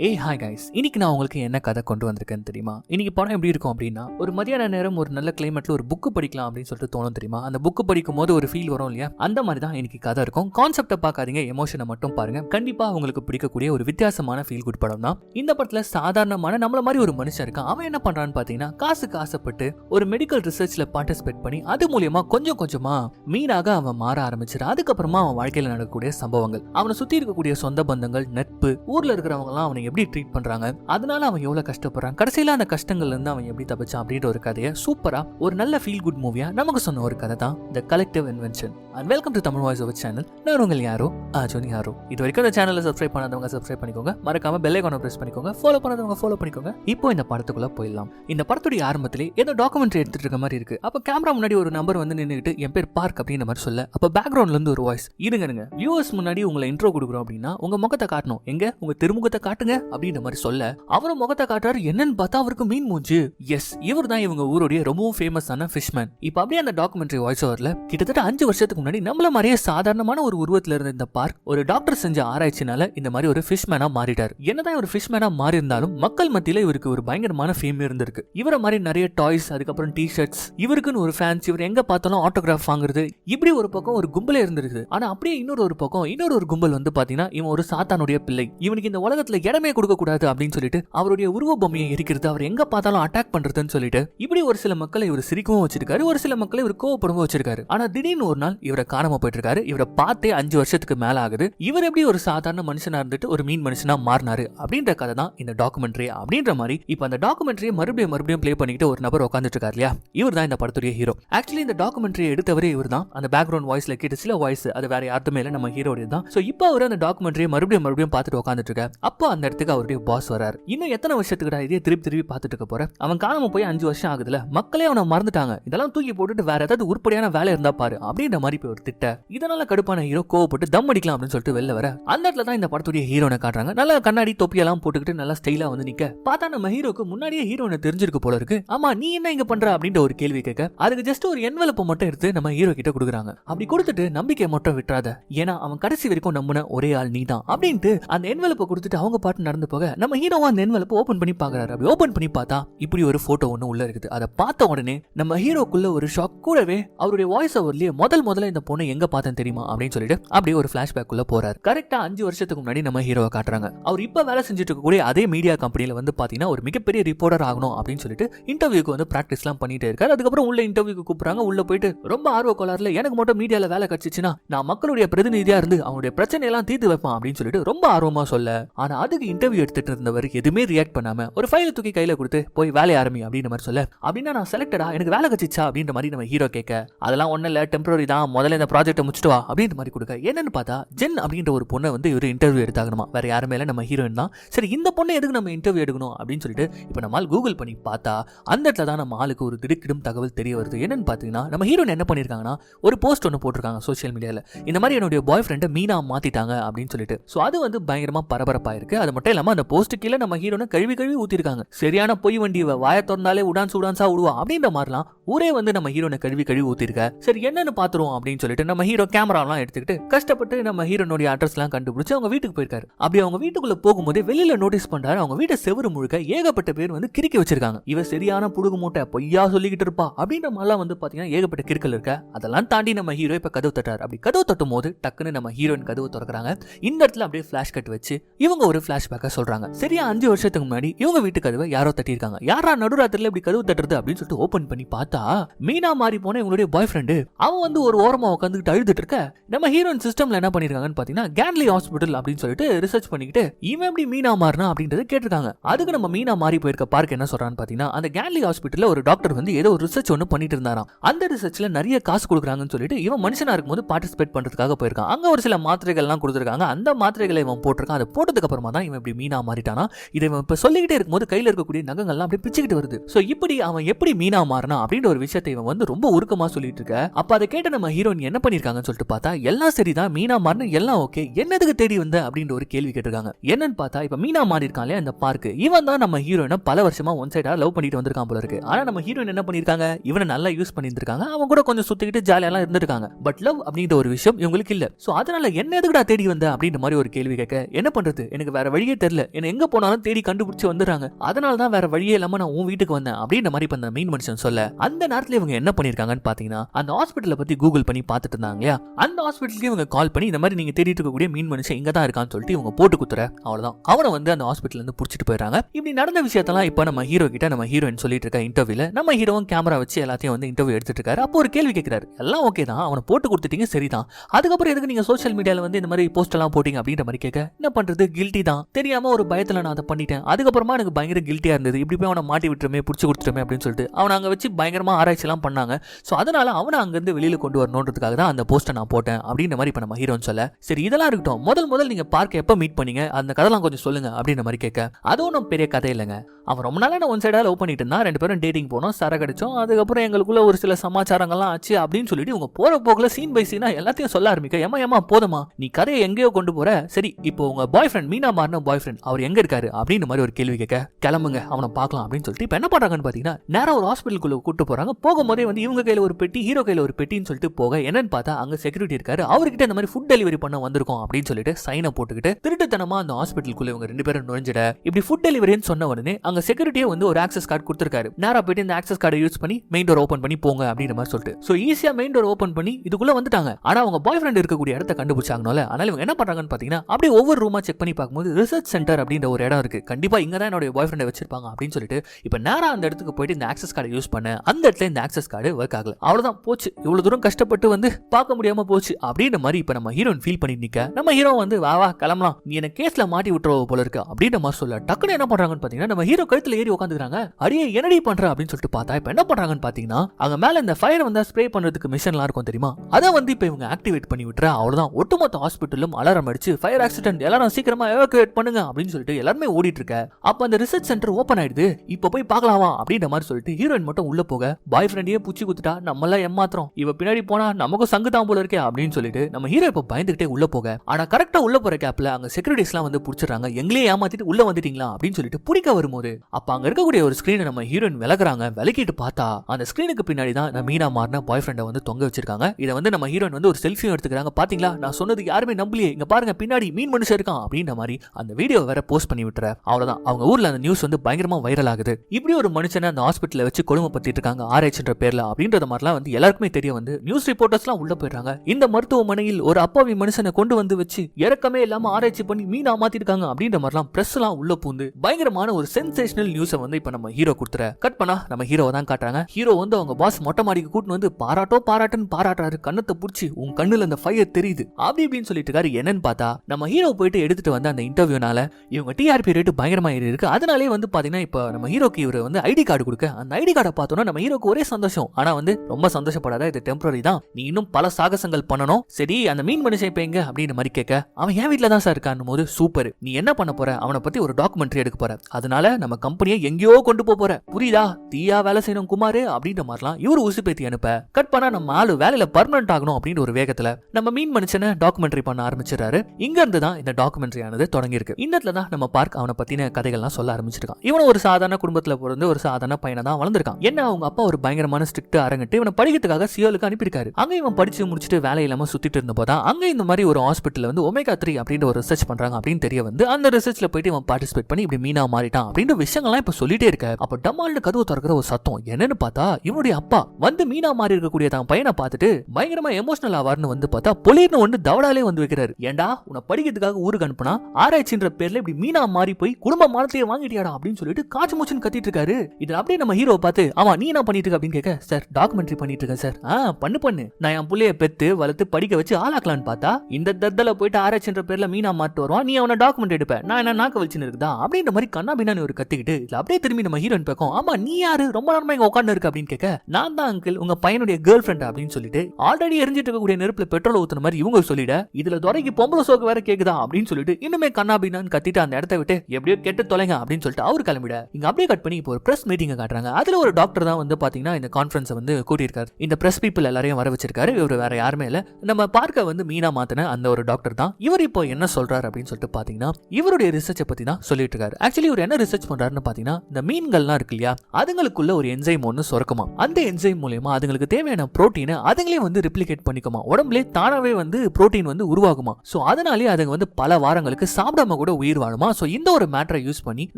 ஏ hi guys இன்னைக்கு நான் உங்களுக்கு என்ன கதை கொண்டு வந்திருக்கேன்னு தெரியுமா? இன்னைக்கு படம் எப்படி இருக்கும் அப்படின்னா ஒரு மதியான நேரம் ஒரு நல்ல கிளைமேட்ல ஒரு புக்கு படிக்கலாம் அப்படின்னு சொல்லிட்டு தோணும் தெரியுமா? அந்த புக்கு படிக்கும் போது ஒரு ஃபீல் வரும் இல்லையா? அந்த மாதிரி தான் இன்னைக்கு கதை இருக்கும். கான்செப்டை பார்க்காதீங்க எமோஷனை மட்டும் பாருங்க. கண்டிப்பா உங்களுக்கு பிடிக்கக்கூடிய ஒரு வித்தியாசமான ஃபீல் குட் படம் தான். இந்த படத்துல சாதாரணமான நம்மள மாதிரி ஒரு மனுஷன் இருக்கான். அவன் என்ன பண்றான்னு பாத்தீங்கன்னா காசுக்கு ஆசைப்பட்டு ஒரு மெடிக்கல் ரிசர்ச்ல பார்ட்டிசிபேட் பண்ணி அது மூலியமா கொஞ்சம் கொஞ்சமா மீனாக அவன் மாற ஆரம்பிச்சிரு அதுக்கப்புறமா அவன் வாழ்க்கையில நடக்கக்கூடிய சம்பவங்கள் அவனை சுத்தி இருக்கக்கூடிய சொந்த பந்தங்கள் நட்பு ஊர்ல இருக்கிறவங்க எல்லாம் அவனை எப்படி ட்ரீட் பண்றாங்க அதனால அவன் எவ்வளவு கஷ்டப்படுறான் கடைசியில அந்த கஷ்டங்கள்ல இருந்து அவன் எப்படி தப்பிச்சான் அப்படின்ற ஒரு கதையை சூப்பரா ஒரு நல்ல ஃபீல் குட் மூவியா நமக்கு சொன்ன ஒரு கதை தான் the collective invention and welcome to Tamil voice over channel நான் உங்கள் யாரோ? ஆஜோனி யாரோ? இது வரைக்கும் இந்த சேனலை சப்ஸ்கிரைப் பண்ணாதவங்க சப்ஸ்கிரைப் பண்ணிக்கோங்க. மறக்காம பெல் ஐக்கான பிரஸ் பண்ணிக்கோங்க. ஃபாலோ பண்ணாதவங்க ஃபாலோ பண்ணிக்கோங்க. இப்போ இந்த படத்துக்குள்ள போயிடலாம். இந்த படத்துடைய ஆரம்பத்திலே ஏதோ டாக்குமெண்ட்ரி எடுத்துட்டு இருக்க மாதிரி இருக்கு. அப்ப கேமரா முன்னாடி ஒரு நம்பர் வந்து நின்றுட்டு என் பேர் பார்க் அப்படின்ற மாதிரி சொல்ல. அப்ப பேக்ரவுண்ட்ல இருந்து ஒரு வாய்ஸ் இருங்க இருங்க. வியூவர்ஸ் முன்னாடி உங்களை இன்ட்ரோ கொடுக்குறோம் அப்படின்னா உங்க முகத்தை காட்டணும். எங்க? உங்க திருமுகத்தை காட்டுங்க. அப்படின்ற மாதிரி சொல்ல அவரும் முகத்தை காட்டுறாரு. என்னன்னு பார்த்தா அவருக்கு மீன் மூஞ்சு. எஸ் இவர் தான் இவங்க ஊருடைய ரொம்பவும் ஃபேமஸான ஃபிஷ்மேன் இப்போ அப்படியே அந்த டாக்குமெண்ட்ரி வாய்ஸ் ஓவரில் கிட்டத்தட்ட அஞ்சு வருஷத்துக்கு முன்னாடி நம்மள மாதிரியே சாதாரணமான ஒரு உருவத்தில் இருந்த இந்த பார்க் ஒரு டாக்டர் செஞ்ச ஆராய்ச்சினால இந்த மாதிரி ஒரு ஃபிஷ்மேனா மாறிட்டார். என்னதான் ஒரு ஃபிஷ்மேனா மாறி இருந்தாலும் மக்கள் மத்தியில் இவருக்கு ஒரு பயங்கரமான ஃபேம் இருந்திருக்கு. இவரை மாதிரி நிறைய டாய்ஸ் அதுக்கப்புறம் டி ஷர்ட்ஸ் இவருக்குன்னு ஒரு ஃபேன்ஸ் இவர் எங்க பார்த்தாலும் ஆட்டோகிராஃப் வாங்குறது இப்படி ஒரு பக்கம் ஒரு கும்பலே இருந்திருக்கு ஆனா அப்படியே இன்னொரு ஒரு பக்கம் இன்னொரு ஒரு கும்பல் வந்து பாத்தீங்கன்னா இவன் ஒரு சாத்தானுடைய பிள்ளை. இவனுக்கு இந்த உலகத்துல இடமே கொடுக்க கூடாது அப்படின்னு சொல்லிட்டு அவருடைய உருவ பொம்மையை எரிக்கிறது அவர் எங்க பார்த்தாலும் அட்டாக் பண்றதுன்னு சொல்லிட்டு இப்படி ஒரு சில மக்களை இவர் சிரிக்கவும் வச்சிருக்காரு ஒரு சில மக்களை இவர் கோவப்படவும் வச்சிருக்காரு. ஆனா திடீர்னு ஒரு நாள் இவரை காணாம போயிட்டு இருக்காரு இவரை பார்த்தே அஞ்சு வருஷத்துக்கு மேல ஆகுது. இவர் எப்படி ஒரு சாதாரண மனுஷனா இருந்துட்டு ஒரு மீன் மனுஷனா மாறினாரு அப்படின்ற கதை தான் இந்த டாக்குமெண்ட்ரி அப்படின்ற மாதிரி இப்ப அந்த டாக்குமெண்ட்ரியை மறுபடியும் மறுபடியும் ப்ளே பண்ணிட்டு ஒரு நபர் உட்காந்துட்டு இருக்காரு இல்லையா? இவர் தான் இந்த படத்துடைய ஹீரோ ஆக்சுவலி இந்த டாக்குமெண்ட்ரி எடுத்தவரே இவர் தான். அந்த பேக்ரவுண்ட் வாய்ஸ்ல கேட்டு சில வாய்ஸ் அது வேற யாருமே இல்லை நம்ம ஹீரோடைய தான். ஸோ இப்போ அவர் அந்த டாக்குமெண்ட்ரியை மறுபடியும் மறுபடியும் பார்த்துட்டு உட்காந்துட்டு இருக்காரு அப்போ அந்த இடத்துக்கு அவருடைய பாஸ் வராரு இன்னும் எத்தனை வருஷத்துக்குடா இதே திருப்பி திருப்பி பார்த்துட்டு இருக்க போற? அவன் காணாம போய் அஞ்சு வருஷம் ஆகுதுல மக்களே அவனை மறந்துட்டாங்க. இதெல்லாம் தூக்கி போட்டுட்டு வேற ஏதாவது உருப்படியான வேலை இருந்தா பாரு அப்படின்ற மாதிரி போய் ஒரு திட்ட. இதனால கடுப்பான ஹீரோ கோவப்பட்டு தம் அடிக்கலாம் அப்படின்னு சொல்லிட்டு வெளில வர அந்த இடத்துல தான் இந்த படத்துடைய ஹீரோனை காட்டுறாங்க. நல்லா கண்ணாடி தொப்பியெல்லாம் போட்டுக்கிட்டு நல்லா ஸ்டைலா வந்து நிக்க. பார்த்தா நம்ம ஹீரோக்கு முன்னாடியே ஹீரோனை தெரிஞ்சிருக்கு போல இருக்கு. ஆமா நீ என்ன இங்க பண்ற அப்படின்ற ஒரு கேள்வி கேட்க அதுக்கு ஜஸ்ட் ஒரு என்வலப்பை மட்டும் எடுத்து நம்ம ஹீரோ கிட்ட கொடுக்குறாங்க. அப்படி கொடுத்துட்டு நம்பிக்கை மட்டும் விட்டுறாத. ஏன்னா அவன் கடைசி வரைக்கும் நம்பின ஒரே ஆள் நீ தான் அப்படின்ட்டு அந்த என்வலப்பை கொடுத்துட்டு அவங்க பாட்டு நடந்து போக நம்ம ஹீரோவா அந்த என்வலப்பை ஓபன் பண்ணி பாக்குறாரு அப்படி ஓபன் பண்ணி பார்த்தா இப்படி ஒரு போட்டோ ஒண்ணு உள்ள இருக்குது. அதை பார்த்த உடனே நம்ம ஹீரோக்குள்ள ஒரு ஷாக் கூடவே அவருடைய வாய்ஸ் ஓவர்லயே முதல் முதல்ல இந்த பொண்ணு எங்க பார்த்தேன் தெரியுமா? அப்படின்னு சொல்லிட்டு அப்படியே ஒரு பிளாஷ்பேக் உள்ள போறாரு. கரெக்டா அஞ்சு வருஷத்துக்கு முன்னாடி நம்ம ஹீரோவை காட்டுறாங்க. அவர் இப்ப வேலை செஞ்சுட்டு இருக்கக்கூடிய அதே மீடியா கம்பெனியில வந்து பாத்தீங்கன்னா ஒரு மிகப்பெரிய ரிப்போர்ட்டர் ஆகணும் அப்படின்னு சொல்லிட்டு இன்டர்வியூக்கு வந்து பிராக்டிஸ் எல்லாம் பண்ணிட்டே இருக்காரு. அதுக்கப்புறம் உள்ள இன்டர்வியூக்கு கூப்பிடுறாங்க. உள்ள போயிட்டு ரொம்ப ஆர்வ கோளாறுல எனக்கு மட்டும் மீடியால வேலை கிடைச்சிச்சுன்னா நான் மக்களுடைய பிரதிநிதியா இருந்து அவங்களுடைய பிரச்சனை எல்லாம் தீர்த்து வைப்பான் அப்படின்னு சொல்லிட்டு ரொம்ப ஆர்வமா சொல்ல. ஆனா அதுக்கு இன்டர்வியூ எடுத்துட்டு இருந்தவர் எதுவுமே ரியாக்ட் பண்ணாம ஒரு ஃபைலை தூக்கி கையில கொடுத்து போய் வேலையை ஆரம்பி அப்படின்ற மாதிரி சொல்ல அப்படின்னா நான் செலக்டடா எனக்கு வேலை கச்சிச்சா அப்படின்ற மாதிரி நம்ம ஹீரோ கேட்க அதெல்லாம் ஒன்றும் இல்லை டெம்பரரி தான். முதல்ல இந்த ப்ராஜெக்ட்டை முடிச்சுட்டு வா அப்படின்ற மாதிரி கொடுக்க. என்னன்னு பார்த்தா ஜென் அப்படின்ற ஒரு பொண்ணை வந்து இவர் இன்டர்வியூ எடுத்தாகணுமா? வேற யாருமே இல்லை நம்ம ஹீரோயின் தான் சரி இந்த பொண்ணை எதுக்கு நம்ம இன்டர்வியூ எடுக்கணும்? அப்படின்னு சொல்லிட்டு இப்போ நம்மால் கூகுள் பண்ணி பார்த்தா அந்த இடத்துல தான் நம்ம ஆளுக்கு ஒரு திடுக்கிடும் தகவல் தெரிய வருது. என்னன்னு பார்த்தீங்கன்னா நம்ம ஹீரோயின் என்ன பண்ணியிருக்காங்கன்னா ஒரு போஸ்ட் ஒன்று போட்டிருக்காங்க சோஷியல் மீடியாவில் இந்த மாதிரி என்னுடைய பாய் ஃப்ரெண்டை மீனா மாத்திட்டாங்க அப்படின்னு சொல்லிட்டு. ஸோ அது வந்து பயங்கரமா பரபரப்பாக இருக்குது அது மட்டும் இல்லாமல் அந்த போஸ்ட் கீழே நம்ம ஹீரோனை கழுவி கழுவி ஊத்திருக்காங்க. சரியான பொய் வண்டி வாய திறந்தாலே உடான்ஸ் உடான்ஸா விடுவா அப்படின்ற மாதிரிலாம் ஊரே வந்து நம்ம ஹீரோனை கழுவி கழுவி ஊத்திருக்க. சரி என்னன்னு பாத்துருவோம் அப்படின்னு சொல்லிட்டு நம்ம ஹீரோ கேமராலாம் எடுத்துக்கிட்டு கஷ்டப்பட்டு நம்ம ஹீரோனுடைய அட்ரஸ்லாம் கண்டுபிடிச்சு அவங்க வீட்டுக்கு போயிருக்காரு. அப்படி அவங்க வீட்டுக்குள்ள போகும்போது வெளியில நோட்டீஸ் பண்றாரு. அவங்க வீட்டை செவரு முழுக்க ஏகப்பட்ட பேர் வந்து கிறுக்கி வச்சிருக்காங்க. இவ சரியான புடுகு மூட்டை பொய்யா சொல்லிக்கிட்டு இருப்பா அப்படின்ற மாதிரிலாம் வந்து பாத்தீங்கன்னா ஏகப்பட்ட கிறுக்கல் இருக்க. அதெல்லாம் தாண்டி நம்ம ஹீரோ இப்ப கதவு தட்டாரு அப்படி கதவு தட்டும் போது டக்குன்னு நம்ம ஹீரோயின் கதவு திறக்கிறாங்க. இந்த இடத்துல அப்படியே ஃபிளாஷ் கட் வச்சு இவங்க ஒரு ஃபிளாஷ்பேக்கை சொல்றாங்க. சரியா அஞ்சு வருஷத்துக்கு முன்னாடி இவங்க வீட்டு கதவை யாரோ தட்டியிருக்காங்க. யாரா நடுராத்திரில இப்படி கதவு தட்டுறது அப்படின்னு சொல்லிட்டு ஓபன் பண்ணி பார்த்தா மீனா மாறி போன இவங்களுடைய பாய் ஃப்ரெண்டு அவன் வந்து ஒரு ஓரமா உட்காந்துக்கிட்டு அழுதுட்டு இருக்க நம்ம ஹீரோயின் சிஸ்டம்ல என்ன பண்ணிருக்காங்கன்னு பாத்தீங்கன்னா கேன்லி ஹாஸ்பிட்டல் அப்படின்னு சொல்லிட்டு ரிசர்ச் பண்ணிக்கிட்டு இவன் எப்படி மீனா மாறினா அப்படின்றத கேட்டிருக்காங்க. அதுக்கு நம்ம மீனா மாறி போயிருக்க பார்க்க என்ன சொல்றான்னு பாத்தீங்கன்னா அந்த கேன்லி ஹாஸ்பிட்டல்ல ஒரு டாக்டர் வந்து ஏதோ ஒரு ரிசர்ச் ஒன்று பண்ணிட்டு இருந்தாராம். அந்த ரிசர்ச்ல நிறைய காசு கொடுக்குறாங்கன்னு சொல்லிட்டு இவன் மனுஷனா இருக்கும்போது பார்ட்டிசிபேட் பண்றதுக்காக போயிருக்கான். அங்க ஒரு சில மாத்திரைகள்லாம் கொடுத்துருக்காங்க. அந்த மாத்திரைகளை இவன் போட்டிருக்கான். அதை போட்டதுக்கு அப்புறமா தான் இவன் இப்படி மீனா மாறிட்டானா? இதை இவன் இப்போ சொல்லிக்கிட்டே இருக்கும்போது கையில் இருக்கக்கூடிய நகங்கள்லாம் அப்படியே பிச்சுக்கிட்டு வருது. ஸோ இப்படி அவன் எப்படி மீனா மாறினா அப்படின்ற ஒரு விஷயத்தை இவன் வந்து ரொம்ப உருக்கமா சொல்லிட்டு இருக்க. அப்ப அதை கேட்ட நம்ம ஹீரோயின் என்ன பண்ணியிருக்காங்கன்னு சொல்லிட்டு பார்த்தா எல்லாம் சரிதான் மீனா மாறினு எல்லாம் ஓகே என்னதுக்கு தேடி வந்த அப்படின்ற ஒரு கேள்வி கேட்டிருக்காங்க. என்னன்னு பார்த்தா இப்போ மீனா மாறி இருக்கான் அந்த பார்க் இவன் தான் நம்ம ஹீரோயினை பல வருஷமா ஒன் சைடா லவ் பண்ணிட்டு வந்திருக்கான் போல இருக்கு. ஆனா நம்ம ஹீரோயின் என்ன பண்ணிருக்காங்க இவனை நல்லா யூஸ் பண்ணியிருந்திருக்காங்க. அவன் கூட கொஞ்சம் சுத்திக்கிட்டு ஜாலியெல்லாம் இருந்திருக்காங்க. பட் லவ் அப்படின்ற ஒரு விஷயம் இவங்களுக்கு இல்ல. ஸோ அதனால என்ன எதுக்குடா தேடி வந்த அப்படின்ற மாதிரி ஒரு கேள்வி கேட்க என்ன பண்றது? எனக்கு வேற வழி வழியே தெரியல. என்ன எங்க போனாலும் தேடி கண்டுபிடிச்சு வந்துடுறாங்க. அதனால தான் வேற வழியே இல்லாம நான் உன் வீட்டுக்கு வந்தேன் அப்படின்ற மாதிரி இப்ப அந்த மீன் மனுஷன் சொல்ல அந்த நேரத்துல இவங்க என்ன பண்ணிருக்காங்கன்னு பாத்தீங்கன்னா அந்த ஹாஸ்பிட்டலை பத்தி கூகுள் பண்ணி பார்த்துட்டு இருந்தாங்க இல்லையா? அந்த ஹாஸ்பிட்டலுக்கு இவங்க கால் பண்ணி இந்த மாதிரி நீங்க தேடிட்டு இருக்கக்கூடிய மீன் மனுஷன் இங்க தான் இருக்கான்னு சொல்லிட்டு இவங்க போட்டு குத்துற அவ்வளவுதான். அவனை வந்து அந்த ஹாஸ்பிட்டல் இருந்து புடிச்சிட்டு போயிடுறாங்க. இப்படி நடந்த விஷயத்தெல்லாம் இப்ப நம்ம ஹீரோ கிட்ட நம்ம ஹீரோயின் சொல்லிட்டு இருக்க இன்டர்வியூல நம்ம ஹீரோவும் கேமரா வச்சு எல்லாத்தையும் வந்து இன்டர்வியூ எடுத்துட்டு இருக்காரு. அப்போ ஒரு கேள்வி கேட்கிறாரு எல்லாம் ஓகே தான். அவனை போட்டு கொடுத்துட்டீங்க சரிதான். அதுக்கப்புறம் எதுக்கு நீங்க சோஷியல் மீடியால வந்து இந்த மாதிரி போஸ்ட் எல்லாம் போட்டீங்க அப்படின்ற மாதிரி கேட்க என்ன பண்றது? கில்ட்டி தான். தெரியாமல் ஒரு பயத்தில் நான் அதை பண்ணிட்டேன். அதுக்கப்புறமா எனக்கு பயங்கர கில்ட்டியாக இருந்தது. இப்படி போய் அவனை மாட்டி விட்டுருமே பிடிச்சி கொடுத்துருமே அப்படின்னு சொல்லிட்டு. அவனை அங்கே வச்சு பயங்கரமாக ஆராய்ச்சிலாம் பண்ணாங்க. ஸோ அதனால் அவனை அங்கேருந்து வெளியில் கொண்டு வரணுன்றதுக்காக தான் அந்த போஸ்ட்டை நான் போட்டேன் அப்படின்ற மாதிரி இப்போ நம்ம ஹீரோன்னு சொல்ல. சரி இதெல்லாம் இருக்கட்டும். முதல் முதல் நீங்கள் பார்க்க எப்போ மீட் பண்ணீங்க? அந்த கதைலாம் கொஞ்சம் சொல்லுங்க அப்படின்ற மாதிரி கேட்க. அது ஒன்றும் பெரிய கதை இல்லைங்க. அவன் ரொம்ப நாளாக நான் ஒன் சைடாக லவ் பண்ணிட்டு இருந்தான். ரெண்டு பேரும் டேட்டிங் போனோம் சர கிடைச்சோம் அதுக்கப்புறம் எங்களுக்குள்ள ஒரு சில சமாச்சாரங்கள்லாம் ஆச்சு அப்படின்னு சொல்லிட்டு இவங்க போற போக்குல சீன் பை சீனா எல்லாத்தையும் சொல்ல ஆரம்பிக்க. ஏமா ஏமா போதுமா நீ கதையை எங்கேயோ கொண்டு போற. சரி இப்போ உங்க பாய் ஃப்ரெண்ட் மீனா மாறின பாய் ஃப்ரெண்ட் அவர் எங்க இருக்காரு அப்படின்னு மாதிரி ஒரு கேள்வி கேட்க கிளம்புங்க அவனை பார்க்கலாம் அப்படின்னு சொல்லிட்டு இப்போ என்ன பண்றாங்கன்னு பாத்தீங்கன்னா நேரம் ஒரு ஹாஸ்பிட்டலுக்குள்ள கூட்டு போறாங்க. போகும்போதே வந்து இவங்க கையில ஒரு பெட்டி ஹீரோ கையில ஒரு பெட்டின்னு சொல்லிட்டு போக என்னன்னு பார்த்தா அங்க செக்யூரிட்டி இருக்காரு. அவர்கிட்ட இந்த மாதிரி ஃபுட் டெலிவரி பண்ண வந்திருக்கோம் அப்படின்னு சொல்லிட்டு சைனை போட்டுக்கிட்டு திருட்டுத்தனமா அந்த ஹாஸ்பிட்டலுக்குள்ள இவங்க ரெண்டு பேரும் நுழைஞ்சிட இப்படி ஃபுட் டெலிவரின்னு சொன்ன உடனே அங்க செக்யூரிட்டியே வந்து ஒரு ஆக்சஸ் கார்டு கொடுத்துருக்காரு. நேரா போயிட்டு இந்த ஆக்சஸ் கார்டை யூஸ் பண்ணி மெயின் டோர் ஓப்பன் பண்ணி போங்க அப்படின்ற மாதிரி சொல்லிட்டு. ஸோ ஈஸியா மெயின் டோர் ஓப்பன் பண்ணி இதுக்குள்ள வந்துட்டாங்க. ஆனா அவங்க பாய் ஃப்ரெண்ட் இருக்கக்கூடிய இடத்த கண்டுபிடிச்சாங்கனால அதனால இவங்க என்ன பண்றாங்கன்னு பாத்தீங்கன்னா அப்படியே ஒவ்வொரு ரூமா செக் பண்ணி பார்க்கும்போது ரிசர்ச் சென்டர் அப்படின்ற ஒரு இடம் இருக்குது கண்டிப்பாக இங்க தான் என்னோட பாய் ஃப்ரெண்டை வச்சிருப்பாங்க அப்படின்னு சொல்லிட்டு இப்போ நேராக அந்த இடத்துக்கு போயிட்டு இந்த ஆக்சஸ் கார்டை யூஸ் பண்ண. அந்த இடத்துல இந்த ஆக்சஸ் கார்டு ஒர்க் ஆகல. அவ்வளோதான் போச்சு. இவ்வளோ தூரம் கஷ்டப்பட்டு வந்து பார்க்க முடியாமல் போச்சு. அப்படின்ற மாதிரி இப்போ நம்ம ஹீரோயின் ஃபீல் பண்ணி நிற்க நம்ம ஹீரோ வந்து வா வா கிளம்பலாம். நீ என்ன கேஸில் மாட்டி விட்டுருவ போல இருக்கு. அப்படின்ற மாதிரி சொல்ல டக்குன்னு என்ன பண்ணுறாங்கன்னு பார்த்தீங்கன்னா நம்ம ஹீரோ கழுத்தில் ஏறி உட்காந்துக்கிறாங்க அடியே என்னடி பண்ணுற அப்படின்னு சொல்லிட்டு பார்த்தா இப்போ என்ன பண்ணுறாங்கன்னு பார்த்தீங்கன்னா அங்கே மேலே இந்த ஃபயர் வந்து ஸ்ப்ரே பண்ணுறதுக்கு மிஷின்லாம் இருக்கும் தெரியுமா? அதை வந்து இப்போ இவங்க ஆக்டிவேட் பண்ணி விட்டுற. அவ்வளோதான் ஒட்டுமொத்த ஹாஸ்பிட்டலும் அலாரம் அடிச்சு ஃபயர் ஆக்சிடென்ட் எல்லாரும் சீக்கிரமாக எவாக்குவேட் பண்ணுங்க அப்படின்னு சொல்லிட்டு எல்லாருமே ஓடிட்டு இருக்க. அப்ப அந்த ரிசர்ச் சென்டர் ஓப்பன் ஆயிடுது. இப்ப போய் பார்க்கலாமா அப்படின்ற மாதிரி சொல்லிட்டு ஹீரோயின் மட்டும் உள்ள போக பாய் ஃப்ரெண்டையே பூச்சி குத்துட்டா நம்மளாம் ஏமாத்திரம் இவ பின்னாடி போனா நமக்கும் சங்கு தான் போல இருக்கே அப்படின்னு சொல்லிட்டு நம்ம ஹீரோ இப்போ பயந்துகிட்டே உள்ள போக. ஆனா கரெக்டா உள்ள போற கேப்ல அங்க செக்யூரிட்டிஸ்லாம் வந்து புடிச்சிடறாங்க. எங்களே ஏமாத்திட்டு உள்ள வந்துட்டீங்களா அப்படின்னு சொல்லிட்டு பிடிக்க வரும்போது அப்ப அங்க இருக்கக்கூடிய ஒரு ஸ்கிரீனை நம்ம ஹீரோயின் விளக்குறாங்க. விளக்கிட்டு பார்த்தா அந்த ஸ்கிரீனுக்கு பின்னாடி தான் நம்ம மீனா மாறின பாய் ஃப்ரெண்டை வந்து தொங்க வச்சிருக்காங்க. இதை வந்து நம்ம ஹீரோயின் வந்து ஒரு செல்ஃபியும் எடுத்துக்கிறாங்க. பாத்தீங்களா? நான் சொன்னது யாருமே நம்பலையே. இங்க பாருங்க பின்னாடி மீன் மனுஷன் இருக்கான் அப்படின்ற மாதிரி அந்த வீடியோ வேற போஸ்ட் பண்ணி விட்டுற. அவ்வளவுதான். அவங்க ஊர்ல அந்த நியூஸ் வந்து பயங்கரமா வைரல் ஆகுது. இப்படி ஒரு மனுஷனை அந்த ஹாஸ்பிட்டல்ல வச்சு கொடுமைப்படுத்திட்டு இருக்காங்க ஆராய்ச்சின்ற பேர்ல அப்படின்றத மாதிரிலாம் வந்து எல்லாருக்குமே தெரிய வந்து நியூஸ் ரிப்போர்ட்டர்ஸ்லாம் உள்ள போயிடுறாங்க. இந்த மருத்துவமனையில் ஒரு அப்பாவி மனுஷனை கொண்டு வந்து வச்சு இறக்கமே இல்லாம ஆராய்ச்சி பண்ணி மீனா மாத்திருக்காங்க அப்படின்ற மாதிரிலாம் பிரஸ் எல்லாம் உள்ள பூந்து பயங்கரமான ஒரு சென்சேஷனல் நியூஸை வந்து இப்ப நம்ம ஹீரோ கொடுத்துற. கட் பண்ணா நம்ம ஹீரோ தான் காட்டுறாங்க. ஹீரோ வந்து அவங்க பாஸ் மொட்டை மாடிக்கு கூட்டின்னு வந்து பாராட்டோ பாராட்டுன்னு பாராட்டுறாரு. கண்ணத்தை புடிச்சு உன் கண்ணுல அந்த ஃபயர் தெரியுது. அப்படி இப்படின்னு சொல்லிட்டு இருக்காரு. என்னன்னு பார்த்தா நம்ம ஹீரோ போயிட்டு எடுத்துட்டு வந்த அந்த இன்டர்வியூ இன்டர்வியூனால இவங்க டிஆர்பி ரேட்டு பயங்கரமா ஏறி இருக்கு. அதனாலே வந்து பாத்தீங்கன்னா இப்போ நம்ம ஹீரோக்கு இவர் வந்து ஐடி கார்டு கொடுக்க அந்த ஐடி கார்டை பார்த்தோன்னா நம்ம ஹீரோக்கு ஒரே சந்தோஷம். ஆனா வந்து ரொம்ப சந்தோஷப்படாத இது டெம்பரரி தான். நீ இன்னும் பல சாகசங்கள் பண்ணணும். சரி அந்த மீன் மனுஷன் இப்ப எங்க? அப்படின்னு மாதிரி கேட்க அவன் என் வீட்ல தான் சார் இருக்கான் போது சூப்பர். நீ என்ன பண்ண போற? அவனை பத்தி ஒரு டாக்குமெண்ட்ரி எடுக்க போற. அதனால நம்ம கம்பெனியை எங்கேயோ கொண்டு போக போற. புரியுதா? தீயா வேலை செய்யணும் குமாரு அப்படின்ற மாதிரிலாம் இவரு உசுப்பேத்தி அனுப்ப கட் பண்ணா நம்ம ஆளு வேலையில பர்மனன்ட் ஆகணும். அப்படின்னு ஒரு வேகத்துல நம்ம மீன் மனுஷனை டாக்குமெண்ட்ரி பண்ண ஆரம்பிச்சிடறாரு. இங்க இருந்து தான் இந்த டாக்குமெண்ட்ரி ஆனது தொடங்கி இருக்கு. இந்த இடத்துல தான் நம்ம பார்க் அவனை பத்தின கதைகள்லாம் சொல்ல ஆரம்பிச்சிருக்கான். இவன் ஒரு சாதாரண குடும்பத்துல பிறந்து ஒரு சாதாரண பையனை தான் வளர்ந்துருக்கான். என்ன அவங்க அப்பா ஒரு பயங்கரமான ஸ்ட்ரிக்ட் அரங்கிட்டு இவனை படிக்கிறதுக்காக சியோலுக்கு அனுப்பியிருக்காரு. அங்க இவன் படிச்சு முடிச்சுட்டு வேலை இல்லாம சுத்திட்டு இருந்தப்போ தான் அங்க இந்த மாதிரி ஒரு ஹாஸ்பிட்டல் வந்து ஒமேகா த்ரீ அப்படின்ற ஒரு ரிசர்ச் பண்றாங்க அப்படின்னு தெரிய வந்து அந்த ரிசர்ச்ல போயிட்டு இவன் பார்ட்டிசிபேட் பண்ணி இப்படி மீனா மாறிட்டான் அப்படின்ற விஷயங்கள்லாம் இப்ப சொல்லிட்டே இருக்க அப்ப டமால்னு கதவு திறக்கிற ஒரு சத்தம் என்னன்னு பார்த்தா இவனுடைய அப்பா வந்து மீனா மாறி இருக்கக்கூடிய தான் பையனை பார்த்துட்டு பயங்கரமா எமோஷனல் ஆவார்னு வந்து பார்த்தா பொலிர்னு ஒன்று தவடாலே வந்து வைக்கிறாரு. ஏண்டா உன்னை படிக்கிறதுக்காக ஊருக்கு அனுப்புனா ஆராய்ச்சி ஆராய்ச்சின்ற பேர்ல இப்படி மீனா மாறி போய் குடும்ப மானத்தையே வாங்கிட்டியாடா அப்படின்னு சொல்லிட்டு காச்சு மூச்சுன்னு கத்திட்டு இருக்காரு. இது அப்படியே நம்ம ஹீரோ பார்த்து ஆமா நீ என்ன பண்ணிட்டு இருக்க? அப்படின்னு கேட்க சார் டாக்குமெண்ட்ரி பண்ணிட்டு இருக்கேன் சார். ஆ பண்ணு பண்ணு. நான் என் புள்ளைய பெத்து வளர்த்து படிக்க வச்சு ஆளாக்கலான்னு பார்த்தா இந்த தத்தல போயிட்டு ஆராய்ச்சின்ற பேர்ல மீனா மாட்டு வருவான். நீ அவனை டாக்குமெண்ட் எடுப்ப. நான் என்ன நாக்க வச்சுன்னு இருக்குதா? அப்படின்ற மாதிரி கண்ணா பின்னான்னு ஒரு கத்திக்கிட்டு இதுல அப்படியே திரும்பி நம்ம ஹீரோயின் பக்கம் ஆமா நீ யாரு? ரொம்ப நேரமா இங்க உட்காந்து இருக்க? அப்படின்னு கேட்க நான் தான் அங்கிள் உங்க பையனுடைய கேர்ள் ஃப்ரெண்ட் அப்படின்னு சொல்லிட்டு ஆல்ரெடி எரிஞ்சிட்டு இருக்கக்கூடிய நெருப்புல பெட்ரோல் ஊத்துன மாதிரி இவங்க சொல்லிட இதுல துறைக்கு பொம்பளை சோக்கு வேற கேக்குதா? அப்படின்னு சொல்லிட்டு இன்னுமே கண்ணா அப்படின்னு கத்திட்டு அந்த இடத்த விட்டு எப்படியோ கெட்டு தொலைங்க அப்படின்னு சொல்லிட்டு அவர் கிளம்பிட. இங்க அப்படியே கட் பண்ணி இப்போ ஒரு பிரஸ் மீட்டிங் காட்டுறாங்க. அதுல ஒரு டாக்டர் தான் வந்து பாத்தீங்கன்னா இந்த கான்ஃபரன்ஸ் வந்து கூட்டியிருக்காரு. இந்த பிரஸ் பீப்புள் எல்லாரையும் வர வச்சிருக்காரு. இவர் வேற யாருமே இல்ல. நம்ம பார்க்க வந்து மீனா மாத்தின அந்த ஒரு டாக்டர் தான். இவர் இப்போ என்ன சொல்றாரு அப்படின்னு சொல்லிட்டு பாத்தீங்கன்னா இவருடைய ரிசர்ச்சை பத்தி தான் சொல்லிட்டு இருக்காரு. ஆக்சுவலி இவர் என்ன ரிசர்ச் பண்றாருன்னு பாத்தீங்கன்னா இந்த மீன்கள்லாம் இருக்கு இல்லையா அதுங்களுக்குள்ள ஒரு என்சைம் ஒன்று சுரக்குமா? அந்த என்சைம் மூலயமா அதுங்களுக்கு தேவையான புரோட்டீனை அதுங்களே வந்து ரிப்ளிகேட் பண்ணிக்குமா? உடம்புலே தானாவே வந்து புரோட்டீன் வந்து உருவாகுமா? ஸோ அதனாலே அதுங்க வந்து பல வாரங்களுக்கு சாப்பிடாம கூட உயிர் வாழுமா? ஸோ இந்த ஒரு மேட்டரை யூஸ் பண்ணி